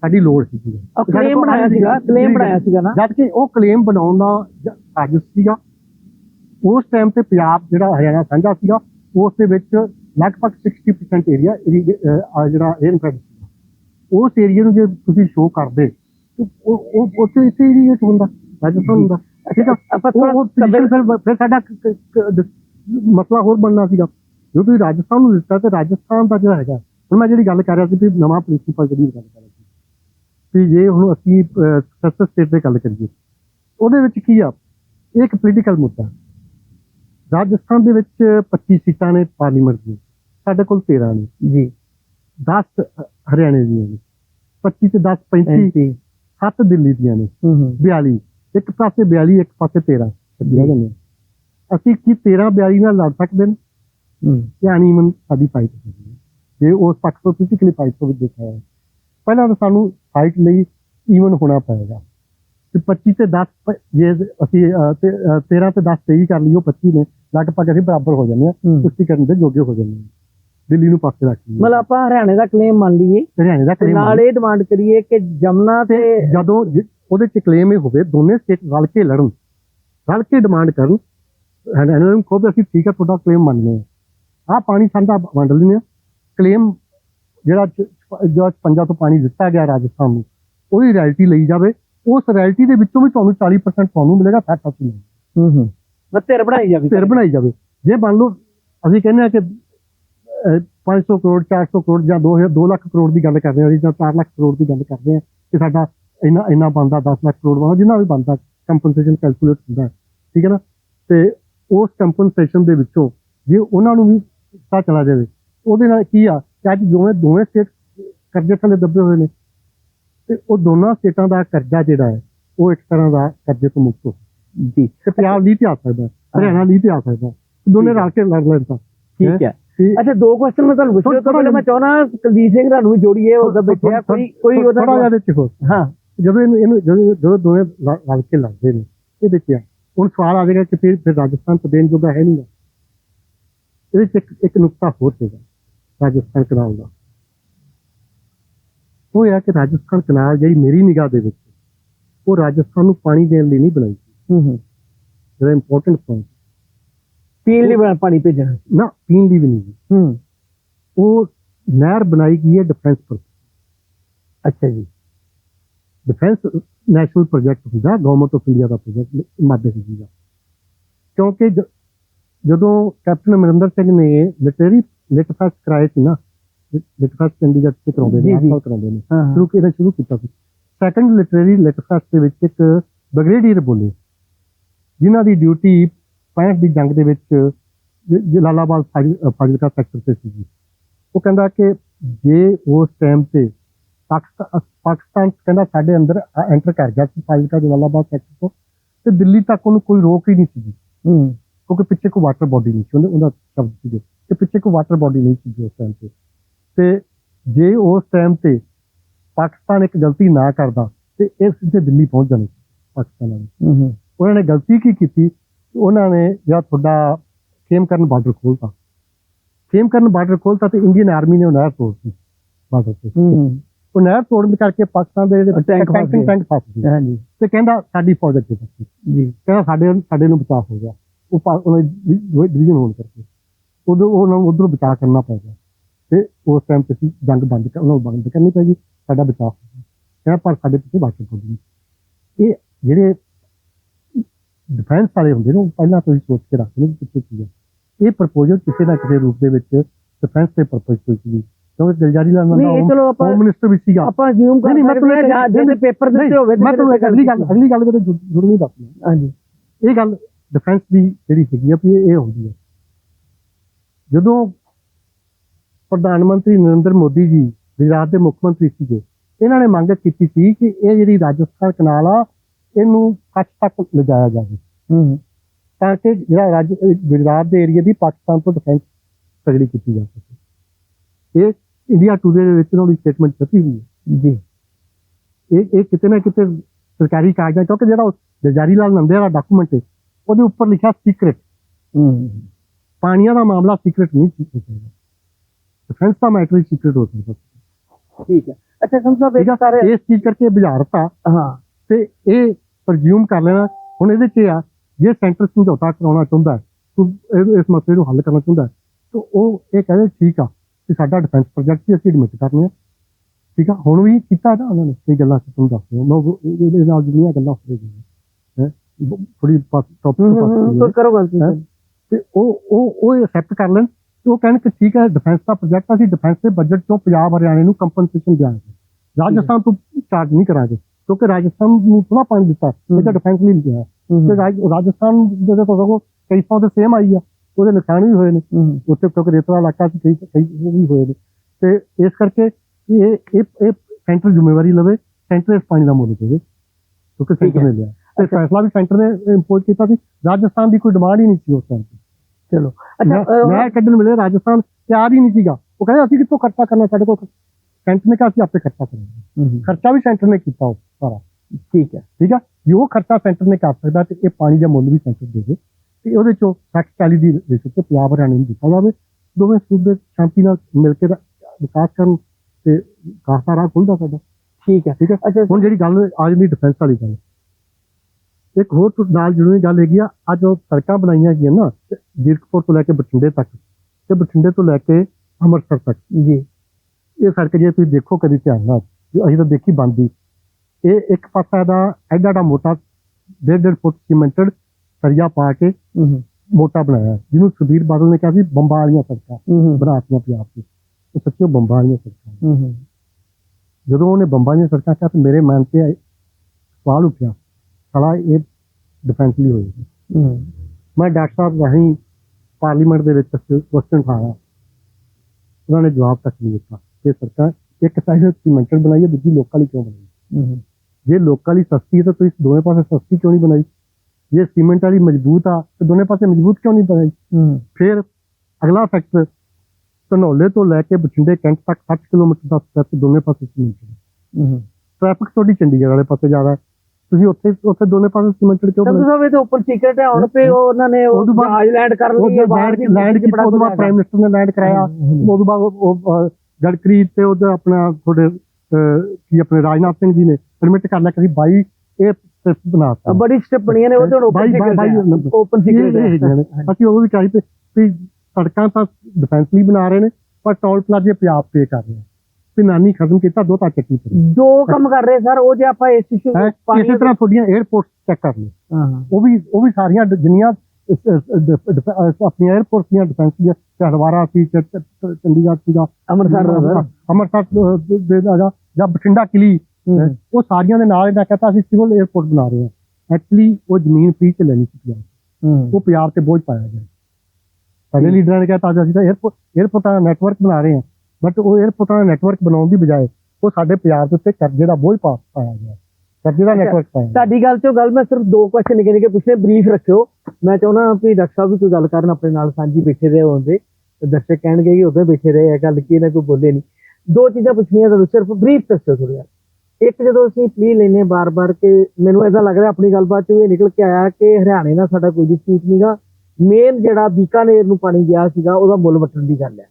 ਸਾਡੀ ਲੋੜ ਸੀ claim ਬਣਾਇਆ ਸੀਗਾ, claim ਬਣਾਇਆ ਸੀਗਾ ਨਾ। ਜਦ ਕਿ ਉਹ ਕਲੇਮ ਬਣਾਉਣ ਦਾ ਸਾਜ਼ਿਸ਼ ਸੀਗਾ। ਉਸ ਟਾਈਮ ਤੇ ਪੰਜਾਬ ਜਿਹੜਾ ਹਰਿਆਣਾ ਸਾਂਝਾ ਸੀਗਾ ਉਸ ਦੇ ਵਿੱਚ ਲਗਭਗ 60% ਏਰੀਆ ਜਿਹੜਾ ਰੇਨਫੈਡ ਉਸ ਏਰੀਆ ਨੂੰ ਜੇ ਤੁਸੀਂ ਸ਼ੋਅ ਕਰਦੇ ਤੇ ਉਹ ਉੱਥੇ ਇੱਥੇ ਏਰੀਆ ਚ ਹੁੰਦਾ ਰਾਜਸਥਾਨ ਹੁੰਦਾ। ਠੀਕ ਆ? ਆਪਾਂ ਫਿਰ ਸਾਡਾ ਮਸਲਾ ਹੋਰ ਬਣਨਾ ਸੀਗਾ। ਜੋ ਤੁਸੀਂ ਰਾਜਸਥਾਨ ਨੂੰ ਦਿੱਤਾ ਤੇ ਰਾਜਸਥਾਨ ਦਾ ਜਿਹੜਾ ਹੈਗਾ ਹੁਣ ਮੈਂ ਜਿਹੜੀ ਗੱਲ ਕਰ ਰਿਹਾ ਸੀ ਵੀ ਨਵਾਂ ਪ੍ਰਿੰਸੀਪਲ ਜਿਹੜੀ ਗੱਲ ਕਰ ਰਿਹਾ ਸੀ ਵੀ ਜੇ ਹੁਣ ਅਸੀਂ ਸੈਕਟਰ ਸਟੇਟ ਦੀ ਗੱਲ ਕਰੀਏ ਉਹਦੇ ਵਿੱਚ ਕੀ ਆ? ਇਹ ਇੱਕ ਪੋਲੀਟੀਕਲ ਮੁੱਦਾ। ਰਾਜਸਥਾਨ ਦੇ ਵਿੱਚ 25 ਸੀਟਾਂ ਨੇ ਪਾਰਲੀਮੈਂਟ ਦੀਆਂ। ਸਾਡੇ ਕੋਲ 13 ਨੇ। ਜੀ। 10 ਹਰਿਆਣੇ ਦੀਆਂ ਨੇ। 25 ਤੇ 10 35 ਜੀ 7 ਦਿੱਲੀ ਦੀਆਂ ਨੇ। ਹੂੰ ਹੂੰ। 42 ਇੱਕ ਪਾਸੇ 42 ਇੱਕ ਪਾਸੇ 13 ਛੱਡੀਆਂ ਜਾਂਦੀਆਂ ਅਸੀਂ ਕੀ 13 42 ਨਾਲ ਲੜ ਸਕਦੇ ਨੇ? ਹੂੰ। ਯਾਨੀ ਮਨ ਸਾਡੀ ਫਾਈਟ ਹੋਈ ਜੇ ਉਸ ਪੱਖ ਤੋਂ ਫਿਜ਼ੀਕਲੀ ਫਾਈਟ ਤੋਂ ਵੀ ਦੇਖਿਆ ਹੈ ਪਹਿਲਾਂ ਤਾਂ ਸਾਨੂੰ ਫਾਈਟ ਲਈ ਈਵਨ ਹੋਣਾ ਪਏਗਾ। ਤੇ 25 ਤੇ 10 ਪ- ਜੇ ਅਸੀਂ ਅਹ, ਤੇ, ਅਹ, 13 ਤੇ 10 23 ਕਰ ਲਈਓ 25 ਨੇ। ਲਗਭਗ ਅਸੀਂ ਬਰਾਬਰ ਹੋ ਜਾਂਦੇ ਹਾਂ ਹੂੰ। ਕੁਸ਼ਤੀ ਕਰਨ ਦੇ ਯੋਗੇ ਹੋ ਜਾਂਦੇ ਹਾਂ। ਦਿੱਲੀ ਨੂੰ ਪਾਸੇ ਰੱਖ ਲਈਏ। ਮਤਲਬ ਆਪਾਂ ਹਰਿਆਣੇ ਦਾ ਕਲੇਮ ਮੰਨ ਲਈਏ ਹਰਿਆਣੇ ਦਾ ਤੇ claim ਨਾਲ ਇਹ ਡਿਮਾਂਡ ਕਰੀਏ ਕਿ ਜਮਨਾ ਤੇ ਜਦੋਂ ਜ- ਉਹਦੇ ਚ ਕਲੇਮ ਇਹ ਹੋਵੇ ਦੋਨੇ ਸਟੇਟ ਰਲ ਕੇ ਲੜਨ। ਰਲ ਕੇ ਡਿਮਾਂਡ ਕਰਨ। ਇਹਨਾਂ ਨੂੰ ਕਹੋ ਵੀ ਅਸੀਂ ਠੀਕ ਹੈ ਤੁਹਾਡਾ ਕਲੇਮ ਮੰਨਦੇ ਹਾਂ ਆਹ ਪਾਣੀ ਸਾਡਾ ਵੰਡ ਲੈਂਦੇ ਹਾਂ। ਕਲੇਮ ਜਿਹੜਾ ਚ- ਜੋ ਪੰਜਾਂ ਤੋਂ ਪਾਣੀ ਦਿੱਤਾ ਗਿਆ ਰਾਜਸਥਾਨ ਨੂੰ ਉਹਦੀ ਰੈਲਿਟੀ ਲਈ ਜਾਵੇ। ਉਸ ਰੈਲਿਟੀ ਦੇ ਵਿੱਚੋਂ ਵੀ ਤੁਹਾਨੂੰ 40% ਤੁਹਾਨੂੰ ਮਿਲੇਗਾ 60 ਅਸੀਂ ਨਹੀਂ ਹੂੰ ਹੂੰ। ਮੈਂ ਧਿਰ ਬਣਾਈ ਜਾਵੇ। ਫਿਰ ਬਣਾਈ ਜਾਵੇ। ਜੇ ਮੰਨ ਲਓ ਅਸੀਂ ਕਹਿੰਦੇ ਆ ਕਿ ਅਹ, 500 ਕਰੋੜ 400 ਕਰੋੜ ਜਾਂ 2000 2 ਲੱਖ ਕਰੋੜ ਦੀ ਗੱਲ ਕਰਦੇ ਹਾਂ ਜਾਂ 4 ਲੱਖ ਕਰੋੜ ਦੀ ਗੱਲ ਕਰਦੇ ਹਾਂ ਕਿ ਸਾਡਾ ਇੰਨਾ ਇੰਨਾ ਬਣਦਾ 10 ਲੱਖ ਕਰੋੜ ਬਣਦਾ ਜਿੰਨਾ ਵੀ ਬਣਦਾ ਕੰਪਨਸੇਸ਼ਨ ਕੈਲਕੂਲੇਟ ਹੁੰਦਾ ਠੀਕ ਹੈ ਨਾ? ਤੇ ਉਸ ਕੰਪਨਸੇਸ਼ਨ ਦੇ ਵਿੱਚੋਂ ਜੇ ਉਹਨਾਂ ਨੂੰ ਵੀ ਪਤਾ ਚਲਾ ਜਾਵੇ ਉਹਦੇ ਨਾਲ ਕੀ ਆ ਕਿ ਅੱਜ ਦੋਵੇਂ ਦੋਵੇਂ ਸਟੇਟ ਕਰਜ਼ੇ ਥੱਲੇ ਦੱਬੇ ਹੋਏ ਨੇ। ਤੇ ਉਹ ਦੋਨਾਂ ਸਟੇਟਾਂ ਦਾ ਕਰਜ਼ਾ ਜਿਹੜਾ ਹੈ ਉਹ ਇੱਕ ਤਰ੍ਹਾਂ ਦਾ ਕਰਜ਼ੇ ਤੋਂ ਮੁਕਤ ਹੋ ਜੀ। ਤੇ ਪੰਜਾਬ ਲਈ ਤੇ ਆ ਸਕਦਾ ਹਰਿਆਣਾ ਲਈ ਤੇ ਆ ਸਕਦਾ ਦੋਨੇ ਰਲ ਕੇ ਲੜ ਲੈਣ ਤਾਂ। ਠੀਕ ਹੈ? ਅੱਛਾ ਦੋ ਕੁਐਸਚਨ ਮੈਂ ਤੁਹਾਨੂੰ ਪੁੱਛਣਾ ਤੋਂ ਪਹਿਲਾਂ ਮੈਂ ਚਾਹਣਾ ਕੁਲਦੀਪ ਸਿੰਘ ਵੀ ਜੋੜੀਏ ਉਹਦਾ ਬੈਠਿਆ ਕੋਈ ਕੋਈ ਉਹਦਾ ਥੋੜਾ ਜਿਹਾ ਹੋਰ। ਹਾਂ। ਜਦੋਂ ਇਹਨੂੰ ਇਹਨੂੰ ਜਦੋਂ ਦੋਵੇਂ ਰਲ ਕੇ ਲੜਦੇ ਨੇ ਇਹਦੇ ਚ ਆ ਹੁਣ ਸਵਾਲ ਆ ਜਾਏਗਾ ਕਿ ਫਿਰ ਫਿਰ ਰਾਜਸਥਾਨ ਤੋਂ ਦੇਣ ਜੋਗਾ ਹੈ ਨਹੀਂਗਾ ਇਹਦੇ ਚ ਇੱਕ ਇੱਕ ਨੁਕਤਾ ਹੋਰ ਸੀਗਾ ਰਾਜਸਥਾਨ ਕਨਾਲ ਦਾ। ਉਹ ਇਹ ਆ ਕਿ ਰਾਜਸਥਾਨ ਕਨਾਲ ਜਿਹੜੀ ਮੇਰੀ ਨਿਗਾਹ ਦੇ ਵਿੱਚ ਉਹ ਰਾਜਸਥਾਨ ਨੂੰ ਪਾਣੀ ਦੇਣ ਲਈ ਨਹੀਂ ਬਣਾਈ। ਸੀ ਹੂੰ ਹੂੰ ਜਿਹੜਾ ਇੰਪੋਰਟੈਂਟ ਪੁਆਇੰਟ ਪੀਣ ਲਈ ਬਣਾ- ਪਾਣੀ ਭੇਜਣਾ ਨਾ ਪੀਣ ਲਈ ਵੀ ਨਹੀਂ ਜੀ ਹੂੰ ਉਹ ਨਹਿਰ ਬਣਾਈ ਗਈ ਹੈ ਡਿਫੈਂਸ ਪਰ ਅੱਛਾ ਜੀ ਡਿਫੈਂਸ ਨੈਸ਼ਨਲ ਪ੍ਰੋਜੈਕਟ ਹੁੰਦਾ ਗਵਰਨਮੈਂਟ ਆਫ ਇੰਡੀਆ ਦਾ ਪ੍ਰੋਜੈਕਟ ਮਾਦੇ ਸੀ ਦਾ ਕਿਉਂਕਿ ਜ- ਜਦੋਂ ਕੈਪਟਨ ਅਮਰਿੰਦਰ ਸਿੰਘ ਨੇ ਲਿਟਰੇਰੀ ਲਿਟ ਫੈਸਟ ਕਰਾਏ ਸੀ ਨਾ ਲਿਟ ਫੈਸਟ ਚੰਡੀਗੜ੍ਹ ਚ ਕਰਾਉਂਦੇ ਜੀ, ਨੇ ਜੀ। ਆਪ ਕਰਾਉਂਦੇ ਨੇ ਹਾਂ ਸ਼ੁਰੂ ਕਿਹਨੇ ਸ਼ੁਰੂ ਕੀਤਾ ਸੀ ਸੈਕੰਡ ਲਿਟਰੇਰੀ ਲਿਟ ਫੈਸਟ ਦੇ ਵਿੱਚ ਇੱਕ ਬ੍ਰਿਗੇਡੀਅਰ ਬੋਲੇ ਜਿਨ੍ਹਾਂ ਦੀ ਡਿਊਟੀ 65 ਦੀ ਜੰਗ ਦੇ ਵਿੱਚ ਜਲਾਲਾਬਾਦ ਫਾਜ਼ਿਲ- ਫਾਜ਼ਿਲਕਾ ਸੈਕਟਰ ਤੇ ਸੀ ਉਹ ਕਹਿੰਦਾ ਕਿ ਜੇ ਉਸ ਟਾਈਮ ਤੇ ਪਾਕਿਸਤਾਨ ਕਹਿੰਦਾ ਸਾਡੇ ਅੰਦਰ ਐਂਟਰ ਕਰ ਗਿਆ ਸੀ ਫਾਜ਼ਿਲਕਾ ਜਲਾਲਾਬਾਦ ਸੈਕਟਰ ਤੋਂ ਤੇ ਦਿੱਲੀ ਤੱਕ ਉਹਨੂੰ ਕੋਈ ਰੋਕ ਹੀ ਨਹੀਂ ਸੀ ਹੂੰ। ਕਿਉਂਕਿ ਪਿੱਛੇ ਕੋਈ ਵਾਟਰ ਬੋਡੀ ਨਹੀਂ ਸੀ ਉਹਦੇ ਉਹਦਾ ਸ਼ਬਦ ਸੀ ਕਿ ਪਿੱਛੇ ਕੋਈ ਵਾਟਰ ਬੋਡੀ ਨਹੀਂ ਸੀ ਉਸ ਟਾਈਮ ਤੇ। ਤੇ ਜੇ ਉਸ ਟਾਈਮ ਤੇ ਪਾਕਿਸਤਾਨ ਇੱਕ ਗਲਤੀ ਨਾ ਕਰਦਾ ਤੇ ਇਹ ਸਿੱਧੇ ਦਿੱਲੀ ਪਹੁੰਚ ਜਾਣੀ ਸੀ ਪਾਕਿਸਤਾਨ ਵਾਲੇ ਹੂੰ ਹੂੰ। ਉਹਨਾਂ ਨੇ ਗਲਤੀ ਕੀ ਕੀਤੀ ਉਹਨਾਂ ਨੇ ਜਿਹੜਾ ਤੁਹਾਡਾ ਖੇਮ ਕਰਨ ਬਾਰਡਰ ਖੋਲਤਾ। ਖੇਮ ਕਰਨ ਬਾਰਡਰ ਖੋਲਤਾ ਤੇ ਇੰਡੀਅਨ ਆਰਮੀ ਨੇ ਉਹ ਨਹਿਰ ਤੋੜਤੀ ਬਾਰਡਰ ਤੇ। ਉਹ ਨਹਿਰ ਤੋੜਨ ਕਰਕੇ ਪਾਕਿਸਤਾਨ ਦੇ ਜਿਹੜੇ ਟੈਂਕ ਗਏ। ਟੈਂਕ ਫਸ ਗਏ। ਹਾਂਜੀ। ਤੇ ਕਹਿੰਦਾ ਸਾਡੀ ਫੌਜ ਅੱਗੇ ਫਸੀ ਜੀ। ਕਹਿੰਦਾ ਸਾਡੇ ਸਾਡੇ ਨੂੰ ਬਚਾਅ ਹੋ ਗਿਆ। ਉਹ ਪਾ- ਉਹਨਾਂ ਦੀ ਡਿਵੀਜ਼ਨ ਹੋਣ ਕਰਕੇ। ਉਦੋਂ ਉਹਨਾਂ ਨੂੰ ਉਧਰੋਂ ਬਚਾਅ ਕਰਨਾ ਪੈ ਗਿਆ। ਤੇ ਉਸ ਟਾਈਮ ਤੇ ਜੰਗ ਬੰਦ ਕਰ ਉਹਨਾਂ ਨੂੰ ਬੰਦ ਕਰਨੀ ਪੈਗੀ ਸਾਡਾ ਬਚਾਅ ਹੋ ਗਿਆ। ਕਹਿੰਦਾ ਪਰ ਸਾਡੇ ਪਿੱਛੇ ਵਾਟਰ ਬੋਡੀ ਇਹ ਜਿਹੜੇ ਡਿਫੈਂਸ ਵਾਲੇ ਹੁੰਦੇ ਨੇ ਉਹ ਪਹਿਲਾਂ ਤੋਂ ਹੀ ਸੋਚ ਕੇ ਰੱਖਦੇ ਨੇ ਕਿ ਪਿੱਛੇ ਕੀ ਹੈ ਇਹ ਪ੍ਰਪੋਜ਼ਲ ਕਿਸੇ ਨਾ ਕਿਸੇ ਰੂਪ ਦੇ ਵਿੱਚ ਡਿਫੈਂਸ ਦੇ ਪਰਪਸ ਤੋਂ ਸੀ ਕਿਉਂਕਿ ਦਿਲਜਾਰੀ ਲਾਲ ਆਪਾਂ- ਹੋਮ ਮਿਨਿਸਟਰ ਵੀ ਸੀਗਾ। ਆਪਾਂ ਜਿਉਮ ਕਰ ਨਹੀਂ, ਮੈਂ ਤੁਹਾਨੂੰ ਜਾਂ ਪੇਪਰ ਦਿੱਤੇ ਹੋਵੇ ਮੈਂ ਤੁਹਾਨੂੰ ਅਗਲੀ ਗੱਲ ਅਗਲੀ ਗੱਲ ਕਿਤੇ ਜੁੜਨੀ ਦੱਸਣਾ। ਹਾਂਜੀ। ਇਹ ਗੱਲ ਡਿਫੈਂਸ ਦੀ ਜਿਹੜੀ ਹੈਗੀ ਆ ਵੀ ਇਹ ਹੁੰਦੀ ਹੈ ਜਦੋਂ ਪ੍ਰਧਾਨ ਮੰਤਰੀ ਨਰਿੰਦਰ ਮੋਦੀ ਜੀ ਗੁਜਰਾਤ ਦੇ ਮੁੱਖ ਮੰਤਰੀ ਸੀਗੇ ਇਹਨਾਂ ਨੇ ਮੰਗ ਕੀਤੀ ਸੀ ਕਿ ਇਹ ਜਿਹੜੀ ਰਾਜਸਥਾਨ ਕਨਾਲ ਆ ਇਹਨੂੰ ਕੱਛ ਤੱਕ ਲਿਜਾਇਆ ਜਾਵੇ। ਹੂੰ। ਤਾਂ ਕਿ ਜਿਹੜਾ ਰਾਜ ਗੁਜਰਾਤ ਦੇ ਏਰੀਆ ਦੀ ਪਾਕਿਸਤਾਨ ਤੋਂ ਡਿਫੈਂਸ ਤਗੜੀ ਕੀਤੀ ਜਾ ਸਕੇ। ਇਹ ਇੰਡੀਆ ਟੂਡੇ ਦੇ ਵਿੱਚ ਉਹਨਾਂ ਦੀ ਸਟੇਟਮੈਂਟ ਛਪੀ ਹੋਈ ਹੈ। ਜੀ। ਇਹ ਇਹ ਕਿਤੇ ਨਾ ਕਿਤੇ ਸਰਕਾਰੀ ਕਾਗਜ਼ਾਂ ਕਿਉਂਕਿ ਜਿਹੜਾ ਜਜਾਰੀ ਲਾਲ ਨੰਦੇ ਦਾ ਡਾਕੂਮੈਂਟ ਹੈ ਉਹਦੇ ਉੱਪਰ ਲਿਖਿਆ ਸੀਕ੍ਰੇਟ ਹੂੰ। ਪਾਣੀਆਂ ਦਾ ਮਾਮਲਾ ਸੀਕ੍ਰੇਟ ਨਹੀਂ ਸੀ ਡਿਫੈਂਸ ਦਾ ਮੈਟਰ ਸੀਕ੍ਰੇਟ ਹੋ ਸਕਦਾ। ਠੀਕ ਹੈ। ਅੱਛਾ ਸਾਰੇ ਇਸ ਚੀਜ਼ ਕਰਕੇ ਬੁਝਾਰਤਾ। ਹਾਂ। ਤੇ ਇਹ ਪ੍ਰਜ਼ਿਊਮ ਕਰ ਲੈਣਾ। ਹੁਣ ਇਹਦੇ 'ਚ ਇਹ ਆ ਜੇ ਸੈਂਟਰ ਸਮਝੌਤਾ ਕਰਾਉਣਾ ਚਾਹੁੰਦਾ ਹੈ ਤੂੰ ਇਸ ਮਸਲੇ ਨੂੰ ਹੱਲ ਕਰਨਾ ਚਾਹੁੰਦਾ ਹੈ ਤਾਂ ਉਹ ਇਹ ਕਹਿੰਦੇ ਠੀਕ ਆ ਕਿ ਸਾਡਾ ਡਿਫੈਂਸ ਪ੍ਰੋਜੈਕਟ ਵੀ ਅਸੀਂ ਐਡਮਿਟ ਕਰਨੇ ਆ। ਠੀਕ ਆ? ਹੁਣ ਵੀ ਕੀਤਾ ਨਾ ਉਹਨਾਂ ਨੇ ਇਹ ਗੱਲਾਂ ਤੁਹਾਨੂੰ ਦੱਸ ਦਿਓ। ਮੈਂ ਇਹਦੇ ਨਾਲ ਜਿਹੜੀਆਂ ਗੱਲਾਂ ਹੋ ਰਹੀਆਂ ਹੈ ਥੋੜੀ ਟੌਪਿਕ ਤੋਂ ਕਰੋ ਗੱਲ ਹੈਂ? ਤੇ ਉਹ ਉਹ ਉਹ ਐਕਸੈਪਟ ਕਰ ਲੈਣ ਤੇ ਉਹ ਕਹਿਣ ਕਿ ਠੀਕ ਹੈ ਡਿਫੈਂਸ ਦਾ ਪ੍ਰੋਜੈਕਟ ਅਸੀਂ ਡਿਫੈਂਸ ਦੇ ਬਜਟ ਚੋਂ ਪੰਜਾਬ ਹਰਿਆਣੇ ਨੂੰ ਕੰਪਨਸੇਸ਼ਨ ਦਿਆਂਗੇ। ਰਾਜਸਥਾਨ ਤੋਂ ਚਾਰਜ ਨਹੀਂ ਕਰਾਂਗੇ। ਕਿਉਂਕਿ ਰਾਜਸਥਾਨ ਨੂੰ ਥੋੜਾ ਪਾਣੀ ਦਿੱਤਾ ਇਹ ਤਾਂ ਡਿਫੈਂਸ ਲਈ ਲਿਆ ਤੇ ਰਾਜ- ਰਾਜਸਥਾਨ ਦੇ ਤੋਂ ਸਗੋਂ ਕਈ ਥਾਂ ਤੇ ਸੇਮ ਆਈ ਆ ਉਹਦੇ ਨੁਕਸਾਨ ਵੀ ਹੋਏ ਨੇ। ਉੱਥੇ ਕਿਉਂਕਿ ਰੇਤਲਾ ਇਲਾਕਾ ਸੀ ਕਈ ਕਈ ਉਹ ਵੀ ਹੋਏ ਨੇ। ਤੇ ਇਸ ਕਰਕੇ ਇਹ ਇਹ ਇਹ ਸੈਂਟਰ ਜ਼ਿੰਮੇਵਾਰੀ ਲਵੇ ਸੈਂਟਰ ਇਸ ਪਾਣੀ ਦਾ ਮੁੱਲ ਦੇਵੇ ਕਿਉਂਕਿ ਠੀਕ ਸੈਂਟਰ ਹੈ। ਨੇ ਲਿਆ। ਤੇ ਫੈਸਲਾ ਵੀ ਸੈਂਟਰ ਨੇ ਇੰਪੋਜ਼ ਕੀਤਾ ਸੀ। ਰਾਜਸਥਾਨ ਦੀ ਕੋਈ ਡਿਮਾਂਡ ਹੀ ਨਹੀਂ ਸੀ ਉਸ ਟਾਈਮ ਤੇ। ਚਲੋ। ਅੱਛਾ ਮੈਂ ਅਹ, ਮੈਂ ਕੱਢਣ ਮਿਲੇ ਰਾਜਸਥਾਨ ਤਿਆਰ ਹੀ ਨਹੀਂ ਸੀਗਾ। ਉਹ ਕਹਿੰਦੇ ਅਸੀਂ ਕਿੱਥੋਂ ਖਰਚਾ ਕਰਨਾ ਸਾਡੇ ਕੋਲ? ਸੈਂਟਰ ਨੇ ਕਿਹਾ ਅਸੀਂ ਆਪੇ ਖਰਚਾ ਕਰਾਂਗੇ। ਹੂੰ, ਖਰਚਾ ਵੀ ਸੈਂਟਰ ਨੇ ਕੀਤਾ ਉਹ ਸਾਰਾ। ਠੀਕ ਹੈ ਠੀਕ ਆ ਜੇ ਉਹ ਖਰਚਾ ਸੈਂਟਰ ਨੇ ਕਰ ਸਕਦਾ ਤੇ ਇਹ ਪਾਣੀ ਦਾ ਮੁੱਲ ਵੀ ਸੈਂਟਰ ਦੇਵੇ ਤੇ ਉਹਦੇ ਚੋਂ 60 40 ਦੀ ਰੇਸ਼ੋ ਤੇ ਪੰਜਾਬ ਹਰਿਆਣੇ ਨੂੰ ਦਿੱਤਾ ਜਾਵੇ। ਦੋਵੇਂ ਸੂਬੇ ਸ਼ਾਂਤੀ ਨਾਲ ਮਿਲ ਕੇ ਵਿਕਾਸ ਕਰਨ ਤੇ ਵਿਕਾਸ ਦਾ ਰਾਹ ਖੁੱਲਦਾ ਸਾਡਾ। ਠੀਕ ਹੈ। ਠੀਕ ਹੈ? ਅੱਛਾ। ਹੁਣ ਜਿਹੜੀ ਗੱਲ ਆ ਜਾਂਦੀ ਡਿਫੈਂਸ ਵਾਲੀ ਗੱਲ ਇੱਕ ਹੋਰ ਨਾਲ ਜੁੜੀ ਗੱਲ ਹੈਗੀ ਆ ਅੱਜ ਉਹ ਸੜਕਾਂ ਬਣਾਈਆਂ ਗਈਆਂ ਨਾ ਜੀਰਕਪੁਰ ਤੋਂ ਲੈ ਕੇ ਬਠਿੰਡੇ ਤੱਕ ਤੇ ਬਠਿੰਡੇ ਤੋਂ ਲੈ ਕੇ ਅੰਮ੍ਰਿਤਸਰ ਤੱਕ। ਜੀ। ਇਹ ਸੜਕ ਜੇ ਤੁਸੀਂ ਦੇਖੋ ਕਦੀ ਧਿਆਨ ਨਾਲ ਅਸੀਂ ਤਾਂ ਦੇਖੀ ਬੰਦੀ ਇਹ ਇੱਕ ਪਾਸਾ ਦਾ ਐਡਾ ਐਡਾ ਮੋਟਾ ਡੇਢ ਡੇਢ ਫੁੱਟ ਸੀਮੈਂਟਡ ਸਰੀਆ ਪਾ ਕੇ ਮੋਟਾ ਬਣਾਇਆ। ਜਿਹਨੂੰ ਸੁਖਬੀਰ ਬਾਦਲ ਨੇ ਕਿਹਾ ਸੀ ਬੰਬਾਂ ਵਾਲੀਆਂ ਸੜਕਾਂ। ਬਣਾਤੀਆਂ ਪੰਜਾਬ 'ਚ ਉਹ ਸੱਚੀ ਉਹ ਬੰਬਾਂ ਵਾਲੀਆਂ ਸੜਕਾਂ ਜਦੋਂ ਉਹਨੇ ਬੰਬਾਂ ਦੀਆਂ ਸੜਕਾਂ ਕਿਹਾ ਤਾਂ ਮੇਰੇ ਮਨ ਤੇ ਸਵਾਲ ਉੱਠਿਆ ਸਾਲਾ ਇਹ ਡਿਫੈਂਸ ਲਈ ਹੋਏਗੀ ਹੂੰ। ਮੈਂ ਡਾਕਟਰ ਸਾਹਿਬ ਰਾਹੀਂ ਪਾਰਲੀਮੈਂਟ ਦੇ ਵਿੱਚ ਕੁਐਸਚਨ ਉਠਾਇਆ। ਉਹਨਾਂ ਨੇ ਜਵਾਬ ਤੱਕ ਨਹੀਂ ਦਿੱਤਾ। ਕਿ ਸਰਕਾਰ ਇੱਕ ਸਾਈਡ ਸੀਮੈਂਟਡ ਬਣਾਈ ਹੈ ਦੂਜੀ ਲੋਕਾਂ ਲਈ ਕਿਉਂ ਬਣਾਈ? ਹੂੰ ਜੇ ਲੋਕਾਂ ਲਈ ਸਸਤੀ ਹੈ ਤਾਂ ਤੁਸੀਂ ਦੋਵੇਂ ਪਾਸੇ ਸਸਤੀ ਕਿਉਂ ਨਹੀਂ ਬਣਾਈ? ਜੇ ਸੀਮੈਂਟ ਵਾਲੀ ਮਜ਼ਬੂਤ ਆ ਤਾਂ ਦੋਨੇ ਪਾਸੇ ਮਜ਼ਬੂਤ ਕਿਉਂ ਨਹੀਂ ਬਣਾਈ? ਹੂੰ। ਫਿਰ ਅਗਲਾ ਸੈਕਟਰ ਧਨੌਲੇ ਤੋਂ ਲੈ ਕੇ ਬਠਿੰਡੇ ਕੈਂਟ ਤੱਕ 60 ਕਿਲੋਮੀਟਰ ਦਾ ਸਟ੍ਰੈਚ ਦੋਨੇ ਪਾਸੇ ਸੀਮੈਂਟ ਹੂੰ। ਟ੍ਰੈਫਿਕ ਤੁਹਾਡੀ ਚੰਡੀਗੜ੍ਹ ਵਾਲੇ ਪਾਸੇ ਜ਼ਿਆਦਾ ਹੈ। ਤੁਸੀਂ ਉੱਥੇ ਉੱਥੇ ਦੋਨੇ ਪਾਸੇ ਸੀਮੈਂਟਡ ਕਿਉਂ ਸੰਤ ਬਣਾਈ ਸਾਹਿਬ ਇਹ ਤਾਂ ਉੱਪਰ ਸੀਕ੍ਰੇਟ ਹੈ। ਹੁਣ ਪੇ ਉਹਨਾਂ ਨੇ ਉਹ ਉਹਦੇ ਬਾਅਦ- ਜਹਾਜ਼ ਲੈਂਡ ਕਰ ਲਈ ਹੈ ਬਾਹਰ ਦੀ ਲੈਂਡ ਕੀਤਾ ਉਹਦੇ ਬਾਅਦ ਪ੍ਰਾਈਮ ਮਿਨਿਸਟਰ ਨੇ ਲੈਂਡ ਕਰਾਇਆ। ਉਹਦੇ ਬਾਅਦ ਗਡਕਰੀ ਤੇ ਉਹਦਾ ਆਪਣਾ ਤੁਹਾਡੇ ਅਹ, ਕੀ ਆਪਣੇ ਰਾਜਨਾਥ ਸਿੰਘ ਜੀ ਨੇ ਪਰਮਿਟ ਕਰ ਲਿਆ ਕਿ ਅਸੀਂ 22 ਇਹ ਸਿਰਫ ਬਣਾਤਾ। ਬੜੀ ਸਟੈਪ ਬਣੀਆਂ ਨੇ ਉਹਦੇ ਓਪਨ ਬਾਈ- ਬਾਈ- ਓਪਨ ਇਹ ਇਹ ਸੀਕ੍ਰੇਟ ਹੈਗੀਆਂ ਨੇ। ਅਸੀਂ ਉਹ ਵੀ ਚਾਹੀਦੇ ਵੀ ਸੜਕਾਂ ਤਾਂ ਡਿਫੈਂਸ ਲਈ ਬਣਾ ਰਹੇ ਨੇ ਪਰ ਟੋਲ ਪਲਾਜ਼ੇ ਪੰਜਾਬ ਪੇ ਕਰ ਰਹੇ ਵੀ ਨਾਨੀ ਖਤਮ ਕੀਤਾ ਦੋ ਤਾਂ ਚੱਕੀ ਤੇ ਦੋ ਕੰਮ ਕਰ ਰਹੇ ਸਰ ਉਹ ਜੇ ਆਪਾਂ ਇਸ ਇਸ਼ੂ ਤਰ੍ਹਾਂ ਤੁਹਾਡੀਆਂ 에ਅਰਪੋਰਟ ਚੈੱਕ ਕਰ ਲਓ। ਹਾਂ। ਉਹ ਵੀ ਉਹ ਵੀ ਸਾਰੀਆਂ ਡ- ਜਿੰਨੀਆਂ ਆਪਣੀ ਏਅਰਪੋਰਟ ਦੀਆਂ ਡਿਫੈਂਸ ਦੀਆਂ ਚੜਵਾਰਾ ਸੀ ਚੰਡੀਗੜ੍ਹ ਸੀਗਾ ਅੰਮ੍ਰਿਤਸਰ ਅੰਮ੍ਰਿਤਸਰ ਦੇ ਦਾ ਜਾਂ ਬਠਿੰਡਾ ਕਿਲੀ। ਉਹ ਸਾਰੀਆਂ ਦੇ ਨਾਲ ਇਹਨਾਂ ਕਹਤਾ ਅਸੀਂ ਸਿਵਲ ਏਅਰਪੋਰਟ ਬਣਾ ਰਹੇ ਹਾਂ। ਐਕਚੁਅਲੀ ਉਹ ਜ਼ਮੀਨ ਫ੍ਰੀ ਚ ਲੈਣੀ ਸੀ ਪੰਜਾਬ ਉਹ ਪੰਜਾਬ ਤੇ ਬੋਝ ਪਾਇਆ ਗਿਆ। ਪਹਿਲੇ ਲੀਡਰਾਂ ਨੇ ਕਹਤਾ ਅਸੀਂ ਤਾਂ ਏਅਰਪੋਰਟ 에ਅਰਪੋਰਟਾਂ ਦਾ ਨੈਟਵਰਕ ਬਣਾ ਰਹੇ ਹਾਂ। ਬਟ ਉਹ 에ਅਰਪੋਰਟਾਂ ਦਾ ਨੈਟਵਰਕ ਬਣਾਉਣ ਦੀ ਬਜਾਏ ਉਹ ਸਾਡੇ ਪੰਜਾਬ ਦੇ ਉੱਤੇ ਕਰਜ਼ੇ ਦਾ ਬੋਝ ਪਾਇਆ ਗਿਆ। ਦਾ ਨੈਟਵਰਕ। ਤੁਹਾਡੀ ਗੱਲ ਚੋਂ ਗੱਲ ਮੈਂ ਸਿਰਫ ਦੋ ਕੁਐਸਚਨ ਨਿੱਕੇ ਨਿੱਕੇ ਪੁੱਛੇ ਬਰੀਫ ਰੱਖਿਓ। ਮੈਂ ਚਾਹੁੰਦਾ ਵੀ ਡਾਕਟਰ ਸਾਹਿਬ ਵੀ ਕੋਈ ਗੱਲ ਕਰਨ ਆਪਣੇ ਨਾਲ ਸਾਂਝੀ ਬੈਠੇ ਹੁੰਦੇ ਤੇ ਦਰਸ਼ਕ ਕਹਿਣਗੇ ਕਿ ਉਦੋਂ ਬੈਠੇ ਰਹੇ ਇਹ ਗੱਲ ਕੀ ਇਹਨਾਂ ਕੋਈ ਬੋਲੇ ਨਹੀਂ ਦੋ ਚੀਜ਼ਾਂ ਪੁੱਛਣੀਆਂ ਤੁਹਾਨੂੰ ਸਿਰਫ ਬਰੀਫ ਦੱਸੋ ਥੋੜਾ ਇੱਕ ਜਦੋਂ ਅਸੀਂ ਪਲੀ ਲੈਨੇ ਬਾਰ-ਬਾਰ ਕਿ ਮੈਨੂੰ ਐਸਾ ਲੱਗ ਰਿਹਾ ਆਪਣੀ ਗੱਲਬਾਤ ਚ ਇਹ ਨਿਕਲ ਕੇ ਆਇਆ ਕਿ ਹਰਿਆਣੇ ਨਾਲ ਸਾਡਾ ਕੋਈ ਡਿਸਪਿਊਟ ਨਹੀਂਗਾ ਮੇਨ ਜਿਹੜਾ ਬੀਕਾਨੇਰ ਨੂੰ ਪਾਣੀ ਗਿਆ ਸੀਗਾ ਉਹਦਾ ਮੁੱਲ ਵਟਣ ਦੀ ਗੱਲ ਹੈ।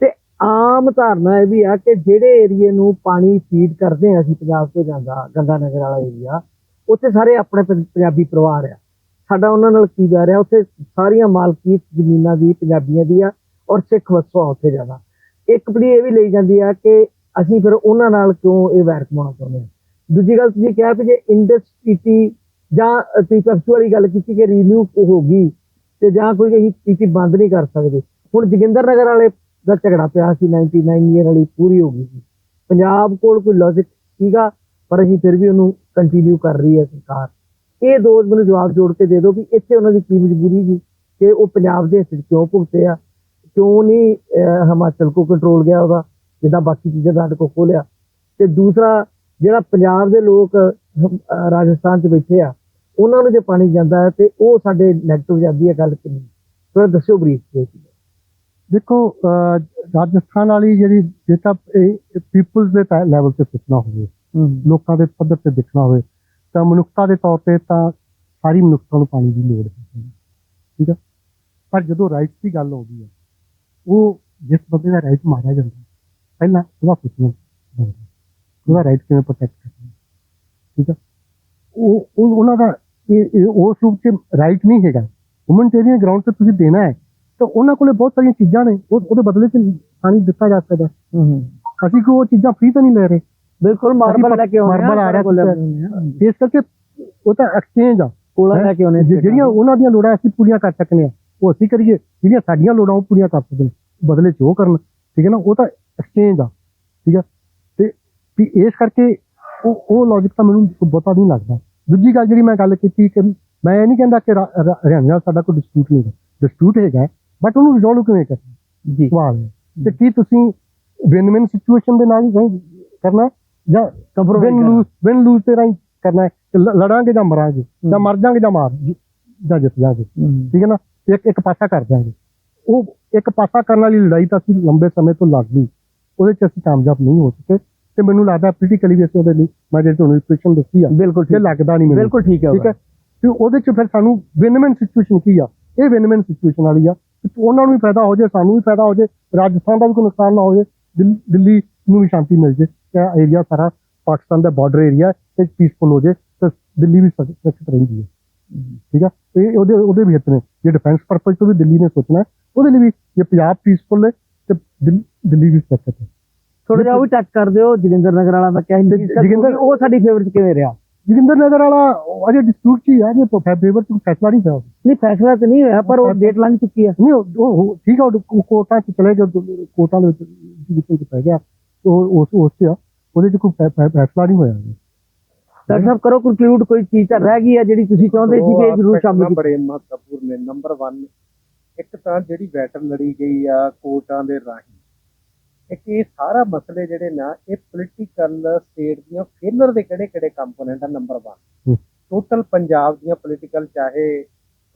ਤੇ ਆਮ ਧਾਰਨਾ ਇਹ ਵੀ ਆ ਕਿ ਜਿਹੜੇ ਏਰੀਏ ਨੂੰ ਪਾਣੀ ਫੀਡ ਕਰਦੇ ਆ ਅਸੀਂ ਪੰਜਾਬ ਤੋਂ ਜਾਂਦਾ ਗੰਗਾ ਨਗਰ ਵਾਲਾ ਏਰੀਆ ਉੱਥੇ ਸਾਰੇ ਆਪਣੇ ਪੰ- ਪੰਜਾਬੀ ਪਰਿਵਾਰ ਆ। ਸਾਡਾ ਉਹਨਾਂ ਨਾਲ ਕੀ ਬੈ ਰਿਹਾ, ਉੱਥੇ ਸਾਰੀਆਂ ਮਾਲਕੀਤ ਜ਼ਮੀਨਾਂ ਦੀ ਪੰਜਾਬੀਆਂ ਦੀ ਆ ਔਰ ਸਿੱਖ ਵਸੋਂ ਆ ਉੱਥੇ ਜ਼ਿਆਦਾ। ਇੱਕ ਪੜੀ ਇਹ ਵੀ ਲਈ ਜਾਂਦੀ ਆ ਕਿ ਅਸੀਂ ਫਿਰ ਉਹਨਾਂ ਨਾਲ ਕਿਉਂ ਇਹ ਵੈਰ ਕਮਾਉਣਾ ਚਾਹੁੰਦੇ ਹਾਂ ਦੂਜੀ ਗੱਲ ਤੁਸੀਂ ਕਿਹਾ ਕਿ ਜੇ ਇੰਡਸਟ੍ਰੀਟੀ ਜਾਂ ਤੁਸੀਂ ਪਰਸੂ ਵਾਲੀ ਗੱਲ ਕੀਤੀ ਕਿ ਰੀਨਿਊ ਹੋਗੀ ਤੇ ਜਾਂ ਕੋਈ ਅਸੀਂ ਪੀਟੀ ਬੰਦ ਨਹੀਂ ਕਰ ਸਕਦੇ। ਹੁਣ ਜੋਗਿੰਦਰ ਨਗਰ ਵਾਲੇ ਦਾ ਝਗੜਾ ਪਿਆ ਸੀ 99 ਈਅਰ ਵਾਲੀ ਪੂਰੀ ਹੋ ਗਈ ਸੀ। ਪੰਜਾਬ ਕੋਲ ਕੋਈ ਲੌਜਿਕ ਸੀਗਾ, ਪਰ ਅਸੀਂ ਫਿਰ ਵੀ ਉਹਨੂੰ ਕੰਟੀਨਿਊ ਕਰ ਰਹੀ ਹੈ ਸਰਕਾਰ। ਇਹ ਦੋਸ਼ ਮੈਨੂੰ ਜਵਾਬ ਜੋੜ ਕੇ ਦੇ ਦਿਓ ਕਿ ਇੱਥੇ ਉਹਨਾਂ ਦੀ ਕੀ ਮਜਬੂਰੀ ਸੀ ਕਿ ਉਹ ਪੰਜਾਬ ਦੇ ਹਿੱਸੇ 'ਚ ਕਿਉਂ ਭੁਗਤੇ ਆ, ਕਿਉਂ ਨਹੀਂ ਹਿਮਾਚਲ ਕੋ ਕੰਟਰੋਲ ਗਿਆ ਉਹਦਾ, ਜਿੱਦਾਂ ਬਾਕੀ ਚੀਜ਼ਾਂ ਸਾਡੇ ਕੋ ਖੋਲਿਆ ਤੇ ਦੂਸਰਾ, ਜਿਹੜਾ ਪੰਜਾਬ ਦੇ ਲੋਕ ਰਾਜਸਥਾਨ 'ਚ ਬੈਠੇ ਆ, ਉਹਨਾਂ ਨੂੰ ਜੇ ਪਾਣੀ ਜਾਂਦਾ ਹੈ ਤੇ ਉਹ ਸਾਡੇ ਨੈਗੇਟਿਵ ਜਾਂਦੀ ਹੈ ਗੱਲ ਕਿੰਨੀ? ਨਹੀਂ ਦੱਸਿਓ ਬਰੀਫ ਤੇ ਦੇਖੋ ਰਾਜਸਥਾਨ ਵਾਲੀ ਜਿਹੜੀ ਤਾਂ ਪੀਪਲਸ ਦੇ ਲੈਵਲ ਤੇ ਸੋਚਣਾ ਹੋਵੇ ਲੋਕਾਂ ਦੇ ਪੱਧਰ ਤੇ ਦੇਖਣਾ ਹੋਵੇ ਤਾਂ ਮਨੁੱਖਤਾ ਦੇ ਤੌਰ ਤੇ ਤਾਂ ਸਾਰੀ ਮਨੁੱਖਤਾ ਨੂੰ ਪਾਣੀ ਦੀ ਲੋੜ ਹੈ। ਠੀਕ ਹੈ ਪਰ ਜਦੋਂ ਰਾਈਟਸ ਦੀ ਗੱਲ ਆਉਂਦੀ ਹੈ ਉਹ ਜਿਸ ਬੰਦੇ ਦਾ ਰਾਈਟ ਮਾਰਿਆ ਜਾਂਦਾ ਪਹਿਲਾਂ ਉਹਦਾ ਬਣਦਾ ਉਹਦਾ ਰਾਈਟ ਕਿਵੇਂ ਪ੍ਰੋਟੈਕਟ ਕਰਨਾ ਠੀਕ ਹੈ ਉਹ ਉਹ- ਉਹਨਾਂ ਦਾ ਇਹ ਇਹ ਉਸ ਰੂਪ ਚ ਰਾਈਟ ਨਹੀਂ ਹੈਗਾ। ਹਿਊਮਨਟੇਰੀਅਨ ਗਰਾਊਂਡ ਤੇ ਤੁਸੀਂ ਦੇਣਾ ਹੈ ਤਾਂ ਉਹਨਾਂ ਕੋਲੇ ਬਹੁਤ ਸਾਰੀਆਂ ਚੀਜ਼ਾਂ ਨੇ ਉਹ ਉਹਦੇ ਬਦਲੇ ਚ ਪਾਣੀ ਦਿੱਤਾ ਜਾ ਸਕਦਾ। ਅਸੀਂ ਕੋਈ ਉਹ ਚੀਜ਼ਾਂ ਫ੍ਰੀ ਤਾਂ ਨਹੀਂ ਲੈ ਰਹੇ। ਬਿਲਕੁਲ ਮਾਰਬਲ ਲੈ ਕੇ ਆਉਂਦੇ ਮਾਰਬਲ ਆ ਰਿਹਾ। ਇਸ ਕਰਕੇ ਉਹ ਤਾਂ ਐਕਸਚੇਂਜ ਆ। ਕੋਲਾ ਲੈ ਕੇ ਆਉਂਦੇ ਜਿ- ਜਿਹੜੀਆਂ ਉਹਨਾਂ ਦੀਆਂ ਲੋੜਾਂ ਅਸੀਂ ਪੂਰੀਆਂ ਕਰ ਸਕਨੇ ਆ। ਉਹ ਅਸੀਂ ਕਰੀਏ ਜਿਹੜੀਆਂ ਸਾਡੀਆਂ ਲੋੜਾਂ ਉਹ ਪੂਰੀਆਂ ਕਰ ਸਕਦੇ ਬਦਲੇ ਚ ਉਹ ਕਰਨ ਠੀਕ ਹੈ ਨਾ? ਉਹ ਤਾਂ ਐਕਸਚੇਂਜ ਆ ਠੀਕ ਹੈ? ਤੇ ਵੀ ਇਸ ਕਰਕੇ ਉਹ ਉਹ ਲੌਜੀਕ ਤਾਂ ਮੈਨੂੰ ਬਹੁਤਾ ਨਹੀਂ ਲੱਗਦਾ। ਦੂਜੀ ਗੱਲ ਜਿਹੜੀ ਮੈਂ ਗੱਲ ਕੀਤੀ ਕਿ ਮੈਂ ਇਹ ਨਹੀਂ ਕਹਿੰਦਾ ਕਿ ਹਰਿਆਣਾ ਨਾਲ ਸਾਡਾ ਕੋਈ ਡਿਸਪਿਊਟ ਨਹੀਂ ਹੈਗਾ। ਡਿਸਪਿਊਟ ਹੈਗਾ ਬਟ ਉਹਨੂੰ ਰਿਜ਼ੋਲਵ ਕਿਵੇਂ ਕਰਨਾ? ਜੀ। ਸਵਾਲ ਹੈ। ਤੇ ਕੀ ਤੁਸੀਂ ਵਿਨ ਵਿਨ ਸਿਚੁਏਸ਼ਨ ਦੇ ਨਾਲ ਹੀ ਕਰਨਾ ਜਾਂ ਵਿਨ ਲੂਜ਼ ਵਿਨ ਲੂਜ਼ ਤੇ ਰਾਈ ਕਰਨਾ ਹੈ? ਲੜਾਂਗੇ ਜਾਂ ਮਰਾਂਗੇ? ਜਾਂ ਮਰ ਜਾਾਂਗੇ ਜਾਂ ਮਾਰ ਜਾਂ ਜਿੱਤ ਜਾਾਂਗੇ। ਠੀਕ ਹੈ ਨਾ? ਇੱਕ ਇੱਕ ਪਾਸਾ ਕਰ ਦਿਆਂਗੇ ਉਹ ਇੱਕ ਪਾਸਾ ਕਰਨ ਵਾਲੀ ਲੜਾਈ ਤਾਂ ਅਸੀਂ ਲੰਬੇ ਸਮੇਂ ਤੋਂ ਲੜ ਲਈ ਉਹਦੇ ਚ ਅਸੀਂ ਕਾਮਯਾਬ ਨਹੀਂ ਹੋ ਸਕੇ ਤੇ ਮੈਨੂੰ ਲੱਗਦਾ ਪੋਲੀਟੀਕਲੀ ਵੀ ਅਸੀਂ ਉਹਦੇ ਲਈ ਮੈਂ ਜਿਹੜੀ ਤੁਹਾਨੂੰ ਇਕੁਏਸ਼ਨ ਦੱਸੀ ਆ ਬਿਲਕੁਲ ਠੀਕ। ਲੱਗਦਾ ਨਹੀਂ ਮੈਨੂੰ। ਬਿਲਕੁਲ ਠੀਕ ਹੈ ਠੀਕ ਹੈ? ਤੇ ਉਹਦੇ ਚ ਫਿਰ ਸਾਨੂੰ ਵਿਨ-ਵਿਨ ਸਿਚੁਏਸ਼ਨ ਕੀ ਆ? ਇਹ ਵਿਨ-ਵਿਨ ਸਿਚੁਏਸ਼ਨ ਵਾਲੀ ਆ। ਉਹਨਾਂ ਨੂੰ ਵੀ ਫਾਇਦਾ ਹੋ ਜਾਏ ਸਾਨੂੰ ਵੀ ਫਾਇਦਾ ਹੋ ਜਾਏ ਰਾਜਸਥਾਨ ਦਾ ਵੀ ਕੋਈ ਨੁਕਸਾਨ ਨਾ ਹੋ ਜਾਏ ਦਿੱਲ- ਨੂੰ ਵੀ ਸ਼ਾਂਤੀ ਮਿਲ ਜਾਏ ਇਹ ਏਰੀਆ ਸਾਰਾ ਪਾਕਿਸਤਾਨ ਦਾ ਬਾਰਡਰ ਏਰੀਆ ਤੇ ਪੀਸਫੁਲ ਹੋ ਜਾਏ ਤੇ ਦਿੱਲੀ ਵੀ ਸੁਰ- ਸੁਰੱਖਿਅਤ ਰਹਿੰਦੀ ਹੈ। ਠੀਕ ਆ? ਇਹ ਉਹਦੇ ਉਹਦੇ ਵੀ ਹਿੱਤ ਨੇ ਜੇ ਡਿਫੈਂਸ ਪਰਪਸ ਤੋਂ ਵੀ ਦਿੱਲੀ ਨੇ ਸੋਚਣਾ ਹੈ, ਉਹਦੇ ਲਈ ਵੀ ਜੇ ਪੰਜਾਬ ਪੀਸਫੁਲ ਹੈ ਤੇ ਦਿੱਲ- ਵੀ ਸੁਰੱਖਿਅਤ ਹੈ। ਥੋੜਾ ਜਿਹਾ ਉਹ ਵੀ ਟੱਚ ਕਰ ਦਿਓ ਜਗਿੰਦਰ ਨਗਰ ਵਾਲਾ ਦਾ ਕਿਹਾ ਸੀ ਉਹ ਸਾਡੀ ਫੇਵਰਿਟ ਕਿਵੇਂ ਰਿਹਾ? ਜੋਗਿੰਦਰ ਨਗਰ ਵਾਲਾ ਅਜੇ ਡਿਸਪਿਊਟ ਚ ਹੀ ਆ ਜੇ ਫੇਵਰ ਤੋਂ ਫੈਸਲਾ ਨਹੀਂ ਹੋਇਆ। ਨਹੀਂ ਫੈਸਲਾ ਤਾਂ ਨਹੀਂ ਹੋਇਆ ਪਰ ਉਹ ਡੇਟ ਲੰਘ ਚੁੱਕੀ ਹੈ ਨਹੀਂ ਉਹ ਠੀਕ ਆ ਉਹ ਕੋ- ਕੋਰਟਾਂ ਚ ਚਲੇ ਗਏ ਕੋਰਟਾਂ ਦੇ ਵਿੱਚ ਵਿੱਚ ਚ ਪੈ ਗਿਆ। ਉਹ ਉਸ ਉਸ ਤੇ ਉਹਦੇ ਚ ਕੋਈ ਫੈਸਲਾ ਨਹੀਂ ਹੋਇਆ। ਡਾਕਟਰ ਸਾਹਿਬ ਕਰੋ ਕੰਕਲੂਡ ਕੋਈ ਚੀਜ਼ ਤਾਂ ਰਹਿ ਗਈ ਹੈ ਜਿਹੜੀ ਤੁਸੀਂ ਚਾਹੁੰਦੇ ਸੀ ਕਿ ਇਹ ਜ਼ਰੂਰ ਸ਼ਾਮਲ ਕੀਤੀ। ਬੜੇ ਮਹੱਤਵਪੂਰਨ ਨੇ। ਨੰਬਰ 1 ਇੱਕ ਤਾਂ ਜਿਹੜੀ ਬੈਟਲ ਲੜੀ ਗਈ ਆ ਕੋਰਟਾਂ ਦੇ ਰਾਹੀਂ ਇੱਕ ਇਹ ਸਾਰਾ ਮਸਲੇ ਜਿਹੜੇ ਨਾ ਇਹ ਪੋਲੀਟੀਕਲ ਸਟੇਟ ਦੀਆਂ ਫੇਲਰ ਦੇ ਕਿਹੜੇ ਕਿਹੜੇ ਕੰਪੋਨੈਂਟ ਆ ਨੰਬਰ 1 ਹੂੰ। ਟੋਟਲ ਪੰਜਾਬ ਦੀਆਂ ਪੋਲੀਟੀਕਲ ਚਾਹੇ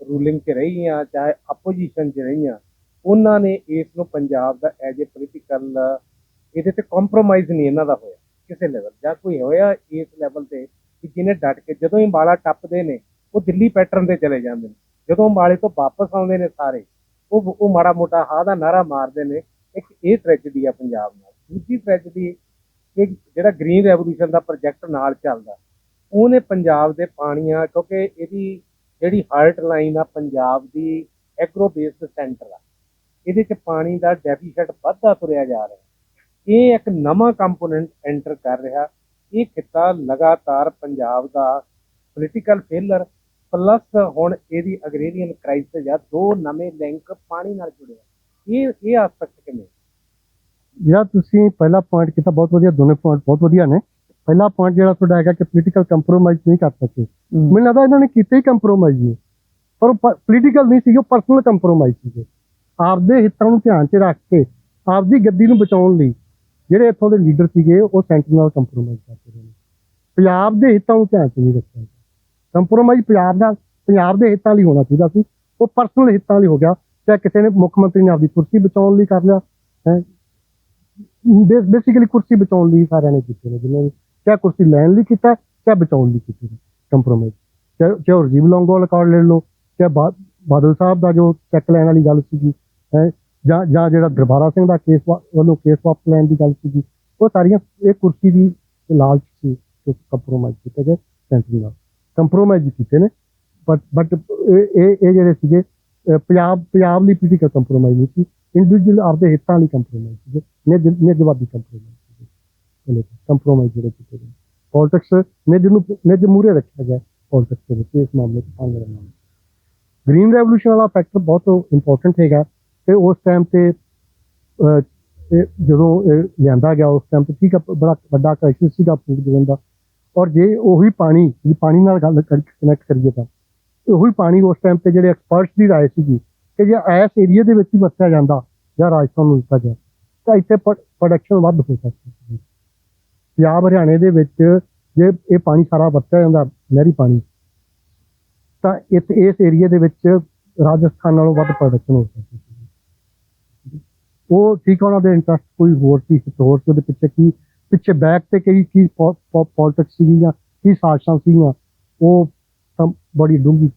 ਰੂਲਿੰਗ 'ਚ ਰਹੀਆਂ ਚਾਹੇ ਆਪੋਜੀਸ਼ਨ 'ਚ ਰਹੀਆਂ ਉਹਨਾਂ ਨੇ ਇਸ ਨੂੰ ਪੰਜਾਬ ਦਾ ਐਜ ਅ ਪੋਲੀਟੀਕਲ ਇਹਦੇ ਤੇ ਕੰਪਰੋਮਾਈਜ਼ ਨਹੀਂ ਇਹਨਾਂ ਦਾ ਹੋਇਆ ਕਿਸੇ ਲੈਵਲ ਜਾਂ ਕੋਈ ਹੋਇਆ ਇਸ ਲੈਵਲ ਤੇ ਕਿ ਜਿਹਨੇ ਡਟ ਕੇ ਜਦੋਂ ਹੀ ਬਾਲਾ ਟੱਪਦੇ ਨੇ ਉਹ ਦਿੱਲੀ ਪੈਟਰਨ ਤੇ ਚਲੇ ਜਾਂਦੇ ਨੇ। ਜਦੋਂ ਅੰਬਾਲੇ ਤੋਂ ਵਾਪਸ ਆਉਂਦੇ ਨੇ ਸਾਰੇ ਉਹ ਉਹ ਮਾੜਾ ਮੋਟਾ ਹਾਂ ਦਾ ਨਾਰਾ ਮਾਰਦੇ ਨੇ ਇੱਕ ਇਹ ਟ੍ਰੈਜਡੀ ਆ ਪੰਜਾਬ ਨਾਲ। ਦੂਜੀ ਟ੍ਰੈਜਡੀ ਕਿ ਜਿਹੜਾ ਗ੍ਰੀਨ ਰੈਵੋਲੂਸ਼ਨ ਦਾ ਪ੍ਰੋਜੈਕਟ ਨਾਲ ਚੱਲਦਾ। ਉਹਨੇ ਪੰਜਾਬ ਦੇ ਪਾਣੀਆਂ, ਕਿਉਂਕਿ ਇਹਦੀ ਜਿਹੜੀ ਹਾਰਟ ਲਾਈਨ ਆ ਪੰਜਾਬ ਦੀ ਐਗਰੋ ਬੇਸਡ ਸੈਂਟਰ ਆ। ਇਹਦੇ ਚ ਪਾਣੀ ਦਾ ਡੈਫੀਸਿਟ ਵੱਧਦਾ ਤੁਰਿਆ ਜਾ ਰਿਹਾ। ਇਹ ਇੱਕ ਨਵਾਂ ਕੰਪੋਨੈਂਟ ਐਂਟਰ ਕਰ ਰਿਹਾ। ਇਹ ਖਿੱਤਾ ਲਗਾਤਾਰ ਪੰਜਾਬ ਦਾ ਪੋਲੀਟੀਕਲ ਫੇਲਰ ਪਲੱਸ ਹੁਣ ਇਹਦੀ ਅਗਰੇਰੀਅਨ ਕ੍ਰਾਈਸਿਸ ਆ। ਦੋ ਨਵੇਂ ਲਿੰਕ ਪਾਣੀ ਨਾਲ ਜੁੜੇ ਆ। ਇਹ ਇਹ ਆਸਪੈਕਟ ਕਿਵੇਂ ਜਿਹੜਾ ਤੁਸੀਂ ਪਹਿਲਾ ਪੁਆਇੰਟ ਕੀਤਾ ਬਹੁਤ ਵਧੀਆ ਦੋਨੇ ਪੁਆਇੰਟ ਬਹੁਤ ਵਧੀਆ ਨੇ। ਪਹਿਲਾ ਪੁਆਇੰਟ ਜਿਹੜਾ ਤੁਹਾਡਾ ਹੈਗਾ ਕਿ ਪੋਲੀਟੀਕਲ ਕੰਪਰੋਮਾਈਜ਼ ਨਹੀਂ ਕਰ ਸਕੇ। ਮੈਨੂੰ ਲੱਗਦਾ ਇਹਨਾਂ ਨੇ ਕੀਤਾ ਹੀ ਕੰਪਰੋਮਾਈਜ਼ ਨਹੀਂ ਪਰ ਉਹ ਪੋਲੀਟੀਕਲ ਨਹੀਂ ਸੀ ਉਹ ਪਰਸਨਲ ਕੰਪਰੋਮਾਈਜ਼ ਸੀਗੇ। ਆਪਦੇ ਹਿੱਤਾਂ ਨੂੰ ਧਿਆਨ 'ਚ ਰੱਖ ਕੇ ਆਪਦੀ ਗੱਦੀ ਨੂੰ ਬਚਾਉਣ ਲਈ ਜਿਹੜੇ ਇੱਥੋਂ ਦੇ ਲੀਡਰ ਸੀਗੇ ਉਹ ਸੈਂਟਰ ਨਾਲ ਕੰਪਰੋਮਾਈਜ਼ ਕਰਦੇ ਰਹੇ ਨੇ। ਪੰਜਾਬ ਦੇ ਹਿੱਤਾਂ ਨੂੰ ਧਿਆਨ 'ਚ ਨਹੀਂ ਰੱਖਿਆ ਕੰਪਰੋਮਾਈਜ਼ ਪੰਜਾਬ ਦਾ ਪੰਜਾਬ ਦੇ ਹਿੱਤਾਂ ਲਈ ਹੋਣਾ ਚਾਹੀਦਾ ਸੀ। ਉਹ ਪਰਸਨਲ ਹਿੱਤਾਂ ਲਈ ਹੋ ਗਿਆ। ਚਾਹੇ ਕਿਸੇ ਨੇ ਮੁੱਖ ਮੰਤਰੀ ਨੇ ਆਪਦੀ ਕੁਰਸੀ ਬਚਾਉਣ ਲਈ ਕਰ ਲਿਆ, ਹੈ। ਬੇਸਿਕਲੀ ਕੁਰਸੀ ਬਚਾਉਣ ਲਈ ਸਾਰਿਆਂ ਨੇ ਕੀਤੇ ਨੇ, ਜਿੰਨੇ ਨੇ ਚਾਹੇ ਕੁਰਸੀ ਲੈਣ ਲਈ ਕੀਤਾ, ਚਾਹੇ ਬਚਾਉਣ ਲਈ ਕੀਤੇ ਨੇ ਕੰਪਰੋਮਾਈਜ਼ ਚਾਹੇ ਚਾਹੇ ਉਹ ਰਜੀਵ ਲੌਂਗੋ ਰਿਕਾਰਡ ਲੈ ਲਓ, ਚਾਹੇ ਬਾ- ਬਾਦਲ ਸਾਹਿਬ ਦਾ ਜੋ ਚੈੱਕ ਲੈਣ ਵਾਲੀ ਗੱਲ ਸੀਗੀ, ਹੈ, ਜਾਂ ਜਾਂ ਜਿਹੜਾ ਦਰਬਾਰਾ ਸਿੰਘ ਦਾ ਕੇਸ ਵਾ- ਵੱਲੋਂ ਕੇਸ ਵਾਪਸ ਲੈਣ ਦੀ ਗੱਲ ਸੀਗੀ, ਉਹ ਸਾਰੀਆਂ ਇਹ ਕੁਰਸੀ ਦੀ ਲਾਲਚ ਸੀ ਜੋ ਕੰਪਰੋਮਾਈਜ਼ ਕੀਤੇ ਗਏ ਸੈਂਟਰ ਨਾਲ। ਕੰਪਰੋਮਾਈਜ਼ ਕੀਤੇ ਨੇ ਬਟ ਬਟ ਇਹ ਇਹ ਜਿਹੜੇ ਸੀਗੇ ਪੰਜਾਬ ਪੰਜਾਬ ਲਈ ਪੋਲੀਟੀਕਲ ਕੰਪਰੋਮਾਈਜ਼ ਨਹੀਂ ਸੀ। ਇੰਡੀਵਿਜੂਅਲ ਆਪਦੇ ਹਿੱਤਾਂ ਲਈ ਕੰਪਰੋਮਾਈਜ਼ ਸੀਗੇ। ਨਿੱਜ, ਨਿੱਜਵਾਦੀ ਕੰਪਰੋਮਾਈਜ਼ ਸੀਗੇ। ਕੰਪਰੋਮਾਈਜ਼ ਜਿਹੜੇ ਕੀਤੇ ਗਏ। ਪੋਲਿਟਿਕਸ ਨਿੱਜ ਨੂੰ, ਨਿੱਜ ਮੂਰੇ ਰੱਖਿਆ ਗਿਆ ਪੋਲਿਟਿਕਸ ਦੇ ਵਿੱਚ। ਇਸ ਮਾਮਲੇ 'ਚ ਪੰਗ ਰਹਿਣਾ ਗ੍ਰੀਨ ਰੈਵੋਲੂਸ਼ਨ ਵਾਲਾ ਫੈਕਟਰ ਬਹੁਤ ਇੰਪੋਰਟੈਂਟ ਹੈਗਾ। ਤੇ ਉਸ ਟਾਈਮ ਤੇ ਜਦੋਂ ਇਹ ਲਿਆਂਦਾ ਗਿਆ, ਉਸ ਟਾਈਮ ਤੇ ਠੀਕ ਆ, ਬੜਾ ਵੱਡਾ ਕ੍ਰਾਈਸਿਸ ਸੀਗਾ ਫੂਡ ਦੇਣ ਦਾ। ਔਰ ਜੇ ਉਹੀ ਪਾਣੀ, ਜੇ ਪਾਣੀ ਨਾਲ ਗੱਲ ਕਨੈਕਟ ਕਰੀਏ ਤਾਂ ਉਹੀ ਪਾਣੀ ਉਸ ਟਾਈਮ ਤੇ ਜਿਹੜੇ ਐਕਸਪਰਟਸ ਦੀ ਰਾਏ ਸੀਗੀ ਕਿ ਜੇ ਇਸ ਏਰੀਆ ਦੇ ਵਿੱਚ ਹੀ ਵਰਤਿਆ ਜਾਂਦਾ ਜਾਂ ਰਾਜਸਥਾਨ ਨੂੰ ਦਿੱਤਾ ਗਿਆ ਤਾਂ ਇੱਥੇ ਪ੍ਰੋਡਕਸ਼ਨ ਵੱਧ ਹੋ ਸਕਦੀ ਸੀ ਪੰਜਾਬ ਹਰਿਆਣੇ ਦੇ ਵਿੱਚ ਜੇ ਇਹ ਪਾਣੀ ਸਾਰਾ ਵਰਤਿਆ ਜਾਂਦਾ ਨਹਿਰੀ ਪਾਣੀ ਤਾਂ ਇੱਥੇ ਇਸ ਏਰੀਆ ਦੇ ਵਿੱਚ ਰਾਜਸਥਾਨ ਨਾਲੋਂ ਵੱਧ ਪ੍ਰੋਡਕਸ਼ਨ ਹੋ ਸਕਦੀ ਸੀ ਉਹ ਠੀਕ ਆ, ਉਹਨਾਂ ਦੇ ਇੰਟਰਸਟ ਕੋਈ ਹੋਰ ਸੀ ਹੋਰ ਸੀ ਉਹਦੇ ਪਿੱਛੇ ਕੀ ਪਿੱਛੇ ਬੈਕ ਤੇ ਕਈ ਚੀਜ਼ ਪੋਲਿਟਿਕਸ ਸੀ ਜਾਂ ਕੀ ਸਾਜ਼ਿਸ਼ਾਂ ਸੀਗੀਆਂ ਉਹ ਬੜੀ ਡੂੰਘੀ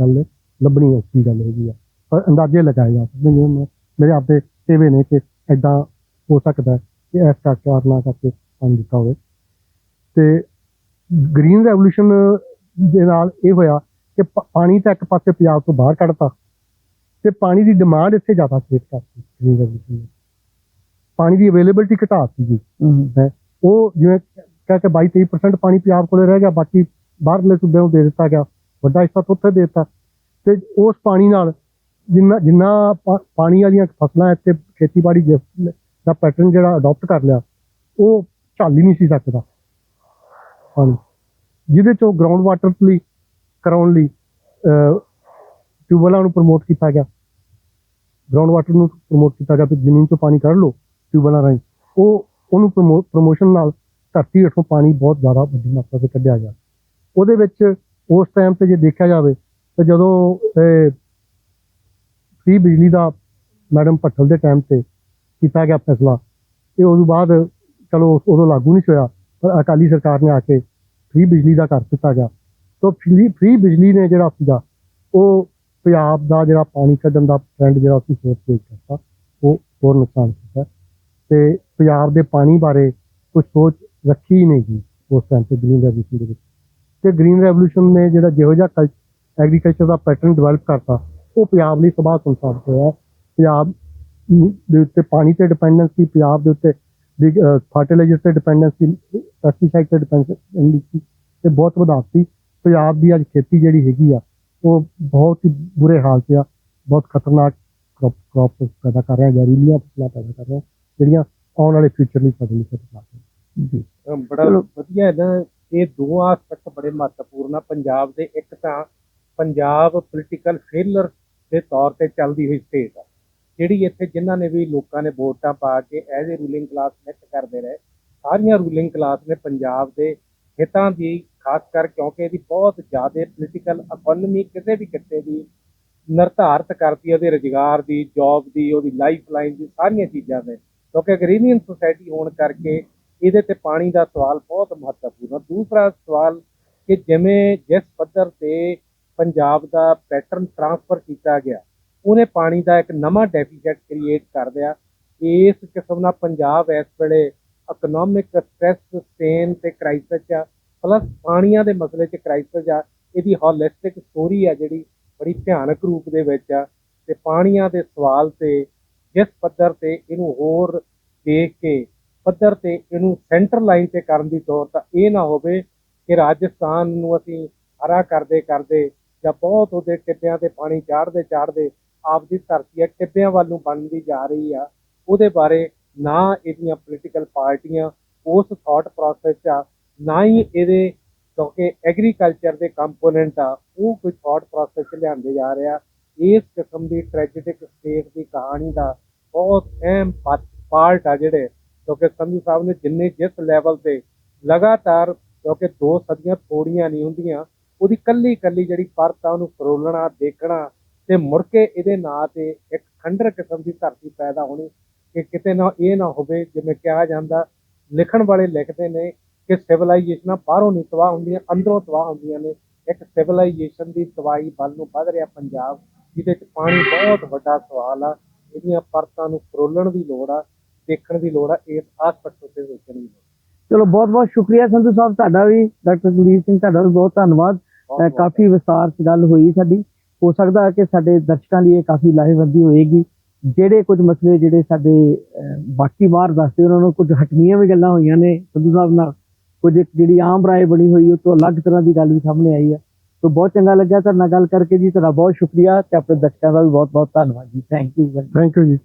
ਗੱਲ ਲੱਭਣੀ ਔਖੀ ਗੱਲ ਹੈਗੀ ਆ। ਪਰ ਅੰਦਾਜ਼ੇ ਲਗਾਏ ਜਾ ਸਕਦੇ ਨੇ। ਮੈਂ- ਮੇਰੇ ਆਪ ਦੇ ਸੇਵੇ ਨੇ ਕਿ ਐਦਾਂ ਹੋ ਸਕਦਾ ਹੈ ਕਿ ਇਸ ਕਰਕੇ ਕਾਰਨਾਂ ਕਰਕੇ ਪਾਣੀ ਦਿੱਤਾ ਹੋਵੇ। ਤੇ ਗ੍ਰੀਨ ਰੈਵੋਲੂਸ਼ਨ ਦੇ ਨਾਲ ਇਹ ਹੋਇਆ ਕਿ ਪ- ਪਾਣੀ ਤਾਂ ਇੱਕ ਪਾਸੇ ਪੰਜਾਬ ਤੋਂ ਬਾਹਰ ਕੱਢਤਾ ਤੇ ਪਾਣੀ ਦੀ ਡਿਮਾਂਡ ਇੱਥੇ ਜ਼ਿਆਦਾ ਕ੍ਰੀਏਟ ਕਰਤੀ ਗ੍ਰੀਨ ਰੈਵੋਲੂਸ਼ਨ ਨੇ। ਪਾਣੀ ਦੀ ਅਵੇਲੇਬਿਲਟੀ ਘਟਾਤੀ ਜੀ ਹੈ। ਉਹ ਜਿਵੇਂ ਕਹਿ ਕੇ 22 23% ਪਾਣੀ ਪੰਜਾਬ ਕੋਲੇ ਰਹਿ ਗਿਆ ਬਾਕੀ ਬਾਹਰਲੇ ਸੂਬਿਆਂ ਨੂੰ ਦੇ ਦਿੱਤਾ ਗਿਆ, ਵੱਡਾ ਹਿੱਸਾ ਉੱਥੇ ਦੇ ਦਿੱਤਾ। ਤੇ ਉਸ ਪਾਣੀ ਨਾਲ ਜਿੰਨਾ ਜਿੰਨਾ ਪਾ- ਪਾਣੀ ਵਾਲੀਆਂ ਫਸਲਾਂ ਇੱਥੇ ਖੇਤੀਬਾੜੀ ਦਾ ਪੈਟਰਨ ਜਿਹੜਾ ਅਡਾਪਟ ਕਰ ਲਿਆ, ਉਹ ਝੱਲ ਹੀ ਨਹੀਂ ਸੀ ਸਕਦਾ। ਪਾਣੀ ਜਿਹਦੇ ਚੋਂ ਗਰਾਊਂਡ ਵਾਟਰ ਲਈ, ਕਰਾਉਣ ਲਈ ਟਿਊਬਵੈਲਾਂ ਨੂੰ ਪ੍ਰਮੋਟ ਕੀਤਾ ਗਿਆ। ਗਰਾਊਂਡ ਵਾਟਰ ਨੂੰ ਪ੍ਰਮੋਟ ਕੀਤਾ ਗਿਆ ਕਿ ਜ਼ਮੀਨ ਚੋਂ ਪਾਣੀ ਕੱਢ ਲਓ, ਟਿਊਬਵੈਲਾਂ ਰਾਹੀਂ। ਉਹ, ਉਹਨੂੰ ਪ੍ਰਮੋਸ਼ਨ ਨਾਲ ਧਰਤੀ ਹੇਠੋਂ ਪਾਣੀ ਬਹੁਤ ਜ਼ਿਆਦਾ ਵੱਡੀ ਮਾਤਰਾ 'ਚ ਕੱਢਿਆ ਗਿਆ। ਉਹਦੇ ਵਿੱਚ ਉਸ ਟਾਈਮ ਤੇ ਜੇ ਦੇਖਿਆ ਜਾਵੇ ਤਾਂ ਜਦੋਂ ਫ੍ਰੀ ਬਿਜਲੀ ਦਾ ਮੈਡਮ ਭੱਠਲ ਦੇ ਟਾਈਮ ਤੇ ਕੀਤਾ ਗਿਆ ਫੈਸਲਾ, ਇਹ ਉਸ ਤੋਂ ਬਾਅਦ ਚਲੋ ਉਦੋਂ ਲਾਗੂ ਨਹੀਂ ਹੋਇਆ, ਪਰ ਅਕਾਲੀ ਸਰਕਾਰ ਨੇ ਆ ਕੇ ਫ੍ਰੀ ਬਿਜਲੀ ਦਾ ਕਰ ਦਿੱਤਾ ਗਿਆ। ਤਾਂ ਫ੍ਰੀ ਫ੍ਰੀ ਬਿਜਲੀ ਨੇ ਜਿਹੜਾ ਸੀਗਾ, ਉਹ ਪੰਜਾਬ ਦਾ ਜਿਹੜਾ ਪਾਣੀ ਕੱਢਣ ਦਾ ਟ੍ਰੈਂਡ ਜਿਹੜਾ ਸੀ ਸੋਚ ਕੇ ਕਰਤਾ, ਉਹ ਹੋਰ ਨੁਕਸਾਨ ਕੀਤਾ। ਤੇ ਪੰਜਾਬ ਦੇ ਪਾਣੀ ਬਾਰੇ ਕੁਝ ਸੋਚ ਰੱਖੀ ਹੀ ਨਹੀਂ ਗਈ ਉਸ ਟਾਈਮ ਤੇ ਗ੍ਰੀਨ ਰੈਵੋਲੂਸ਼ਨ ਦੇ ਵਿੱਚ। ਤੇ ਗ੍ਰੀਨ ਰੈਵੋਲੂਸ਼ਨ ਨੇ ਜਿਹੜਾ ਜਿਹੋ ਜਿਹਾ ਐਗਰੀਕਲਚਰ ਦਾ ਪੈਟਰਨ ਡਿਵੈਲਪ ਕਰਤਾ ਉਹ ਪੰਜਾਬ ਲਈ ਸਭਾ ਸਾਬਤ ਹੋਇਆ। ਪੰਜਾਬ ਦੇ ਉੱਤੇ ਪਾਣੀ ਤੇ ਡਿਪੈਂਡੈਂਸੀ ਪੰਜਾਬ ਦੇ ਉੱਤੇ ਫਰਟੀਲਾਈਜ਼ਰ ਤੇ ਡਿਪੈਂਡੈਂਸੀ ਪੈਸਟੀਸਾਈਡ ਤੇ ਡਿਪੈਂਡੈਂਸੀ ਤੇ ਬਹੁਤ ਵਧਾਤੀ ਪੰਜਾਬ ਦੀ ਅੱਜ ਖੇਤੀ ਜਿਹੜੀ ਹੈਗੀ ਆ ਉਹ ਬਹੁਤ ਹੀ ਬੁਰੇ ਹਾਲ 'ਚ ਆ ਬਹੁਤ ਖਤਰਨਾਕ ਕ੍ਰੌਪ ਕ੍ਰੌਪ ਪੈਦਾ ਕਰ ਰਿਹਾ ਜ਼ਹਿਰੀਲੀਆਂ ਫਸਲਾਂ ਪੈਦਾ ਕਰ ਰਿਹਾ ਜਿਹੜੀਆਂ ਆਉਣ ਵਾਲੇ ਫਿਊਚਰ ਲਈ ਸਾਡੇ ਲਈ ਖਤਰਨਾਕ ਨੇ। ਜੀ। ਬੜਾ। ਵਧੀਆ ਹੈ ਨਾ ਇਹ ਦੋ ਆਸਪੈਕਟ ਬੜੇ ਮਹੱਤਵਪੂਰਨ ਆ। ਪੰਜਾਬ ਦੇ ਇੱਕ ਤਾਂ ਪੰਜਾਬ ਪੋਲੀਟੀਕਲ ਫੇਲਰ ਦੇ ਤੌਰ ਤੇ ਚੱਲਦੀ ਹੋਈ ਸਟੇਟ ਆ। ਜਿਹੜੀ ਇੱਥੇ ਜਿਨ੍ਹਾਂ ਨੇ ਵੀ ਲੋਕਾਂ ਨੇ ਵੋਟਾਂ ਪਾ ਕੇ as a ruling class select ਕਰਦੇ ਰਹੇ, ਸਾਰੀਆਂ ਰੂਲਿੰਗ ਕਲਾਸ ਨੇ ਪੰਜਾਬ ਦੇ ਹਿੱਤਾਂ ਦੀ, ਖਾਸ ਕਰ ਕਿਉਂਕਿ ਇਹਦੀ ਬਹੁਤ ਜ਼ਿਆਦਾ ਪੋਲੀਟੀਕਲ ਇਕਨੋਮੀ ਕਿਸੇ ਵੀ ਕਿੱਤੇ ਦੀ ਨਿਰਧਾਰਤ ਕਰਦੀ ਹੈ ਉਹਦੇ ਰੁਜ਼ਗਾਰ ਦੀ ਜੌਬ ਦੀ, ਉਹਦੀ ਲਾਈਫ ਲਾਈਨ ਦੀ, ਸਾਰੀਆਂ ਚੀਜ਼ਾਂ ਨੇ ਕਿਉਂਕਿ ਅਗਰੀਨੀਅਨ ਸੁਸਾਇਟੀ ਹੋਣ ਕਰਕੇ ਇਹਦੇ ਤੇ ਪਾਣੀ ਦਾ ਸਵਾਲ ਬਹੁਤ ਮਹੱਤਵਪੂਰਨ ਹੈ ਦੂਸਰਾ ਸਵਾਲ ਕਿ ਜਿਵੇਂ ਜਿਸ ਪੱਧਰ ਤੇ ਪੰਜਾਬ ਦਾ ਪੈਟਰਨ ਟ੍ਰਾਂਸਫਰ ਕੀਤਾ ਗਿਆ, ਉਹਨੇ ਪਾਣੀ ਦਾ ਇੱਕ ਨਵਾਂ ਡੈਫੀਸਿਟ ਕ੍ਰੀਏਟ ਕਰ ਦਿਆ ਇਸ ਕਿਸਮ ਨਾਲ ਪੰਜਾਬ ਇਸ ਵੇਲੇ ਇਕਨੋਮਿਕ ਸਟ੍ਰੈਸ ਸਟੇਨ ਤੇ ਕ੍ਰਾਈਸਿਸ ਆ ਪਲੱਸ ਪਾਣੀਆਂ ਦੇ ਮਸਲੇ 'ਚ ਕ੍ਰਾਈਸਿਸ ਆ। ਇਹਦੀ ਹੋਲਿਸਟਿਕ ਸਟੋਰੀ ਆ ਜਿਹੜੀ ਬੜੀ ਭਿਆਨਕ ਰੂਪ ਦੇ ਵਿੱਚ ਆ। ਤੇ ਪਾਣੀਆਂ ਦੇ ਸਵਾਲ ਤੇ ਜਿਸ ਪੱਧਰ ਤੇ ਇਹਨੂੰ ਹੋਰ ਦੇਖ ਕੇ ਪੱਧਰ ਤੇ ਇਹਨੂੰ ਸੈਂਟਰ ਲਾਈਨ ਤੇ ਕਰਨ ਦੀ ਤੌਰ ਤਾਂ ਇਹ ਨਾ ਹੋਵੇ ਕਿ ਰਾਜਸਥਾਨ ਨੂੰ ਅਸੀਂ ਹਰਾ ਕਰਦੇ ਕਰਦੇ ਜਾਂ ਬਹੁਤ ਉਹਦੇ ਟਿੱਬਿਆਂ ਤੇ ਪਾਣੀ ਚਾੜਦੇ ਚਾੜਦੇ ਆਪਦੀ ਧਰਤੀ ਆ ਟਿੱਬਿਆਂ ਵੱਲ ਨੂੰ ਬਣਦੀ ਜਾ ਰਹੀ ਆ। ਉਹਦੇ ਬਾਰੇ ਨਾ ਇਹਦੀਆਂ ਪੋਲੀਟੀਕਲ ਪਾਰਟੀਆਂ ਉਸ ਥਾਟ ਪ੍ਰੋਸੈਸ 'ਚ ਆ, ਨਾ ਹੀ ਇਹਦੇ ਕਿਉਂਕਿ ਐਗਰੀਕਲਚਰ ਦੇ ਕੰਪੋਨੈਂਟ ਆ, ਉਹ ਕੋਈ ਥਾਟ ਪ੍ਰੋਸੈਸ 'ਚ ਲਿਆਂਦੇ ਜਾ ਰਿਹਾ ਇਸ ਕਿਸਮ ਦੀ ਟ੍ਰੈਜੇਡਿਕ ਸਟੇਟ ਦੀ ਕਹਾਣੀ ਦਾ ਬਹੁਤ ਅਹਿਮ ਪਾਰਟ ਆ ਜਿਹੜੇ ਕਿਉਂਕਿ ਸੰਧੂ ਸਾਹਿਬ ਨੇ ਜਿੰਨੇ ਜਿਸ ਲੈਵਲ ਤੇ ਲਗਾਤਾਰ, ਕਿਉਂਕਿ ਦੋ ਸਦੀਆਂ ਥੋੜੀਆਂ ਨਹੀਂ ਹੁੰਦੀਆਂ, ਉਹਦੀ ਕੱਲੀ ਕੱਲੀ ਜਿਹੜੀ ਪਰਤ ਆ, ਉਹਨੂੰ ਫਰੋਲਣਾ, ਦੇਖਣਾ ਤੇ ਮੁੜ ਕੇ ਇਹਦੇ ਨਾਂ ਤੇ ਇੱਕ ਖੰਡਰ ਕਿਸਮ ਦੀ ਧਰਤੀ ਪੈਦਾ ਹੋਣੀ ਕਿ ਕਿਤੇ ਨਾ ਇਹ ਨਾ ਹੋਵੇ, ਜਿਵੇਂ ਕਿਹਾ ਜਾਂਦਾ, ਲਿਖਣ ਵਾਲੇ ਲਿਖਦੇ ਨੇ ਕਿ ਸਿਵਲਾਈਜੇਸ਼ਨਾਂ ਬਾਹਰੋਂ ਨਹੀਂ ਤਬਾਹ ਹੁੰਦੀਆਂ, ਅੰਦਰੋਂ ਤਬਾਹ ਹੁੰਦੀਆਂ ਨੇ। ਇੱਕ ਸਿਵਲਾਈਜੇਸ਼ਨ ਦੀ ਤਬਾਹੀ ਵੱਲ ਨੂੰ ਵੱਧ ਰਿਹਾ ਪੰਜਾਬ, ਜਿਹਦੇ ਚ ਪਾਣੀ ਬਹੁਤ ਵੱਡਾ ਸਵਾਲ ਆ। ਇਹਦੀਆਂ ਪਰਤਾਂ ਨੂੰ ਫਰੋਲਣ ਦੀ ਲੋੜ ਆ। ਦੇਖਣ ਦੀ ਲੋੜ ਆ ਇਸ ਆਸਪੈਕਟ ਉੱਤੇ ਸੋਚਣ ਦੀ ਲੋੜ ਚਲੋ ਬਹੁਤ ਬਹੁਤ ਸ਼ੁਕਰੀਆ ਸੰਧੂ ਸਾਹਿਬ ਤੁਹਾਡਾ ਵੀ ਡਾਕਟਰ ਕੁਲਦੀਪ ਸਿੰਘ ਤੁਹਾਡਾ ਵੀ ਬਹੁਤ ਧੰਨਵਾਦ। ਕਾਫੀ ਵਿਸਤਾਰ ਚ ਗੱਲ ਹੋਈ ਸਾਡੀ। ਹੋ ਸਕਦਾ ਹੈ ਕਿ ਸਾਡੇ ਦਰਸ਼ਕਾਂ ਲਈ ਇਹ ਕਾਫੀ ਲਾਹੇਵੰਦੀ ਹੋਏਗੀ। ਜਿਹੜੇ ਕੁਝ ਮਸਲੇ ਜਿਹੜੇ ਸਾਡੇ ਬਾਕੀ ਬਾਹਰ ਦੱਸਦੇ ਉਹਨਾਂ ਨੂੰ ਕੁਝ ਹਟਮੀਆਂ ਵੀ ਗੱਲਾਂ ਹੋਈਆਂ ਨੇ ਸੰਧੂ ਸਾਹਿਬ ਨਾਲ। ਕੁਝ ਇੱਕ ਜਿਹੜੀ ਆਮ ਰਾਏ ਬਣੀ ਹੋਈ ਉਹ ਤੋਂ ਅਲੱਗ ਤਰ੍ਹਾਂ ਦੀ ਗੱਲ ਵੀ ਸਾਹਮਣੇ ਆਈ ਹੈ ਸੋ ਬਹੁਤ ਚੰਗਾ ਲੱਗਿਆ ਤੁਹਾਡੇ ਨਾਲ ਗੱਲ ਕਰਕੇ ਜੀ। ਤੁਹਾਡਾ ਬਹੁਤ ਸ਼ੁਕਰੀਆ ਤੇ ਆਪਣੇ ਦਰਸ਼ਕਾਂ ਦਾ ਵੀ ਬਹੁਤ ਬਹੁਤ ਧੰਨਵਾਦ ਜੀ। ਥੈਂਕ ਯੂ ਥੈਂਕ ਯੂ ਜੀ।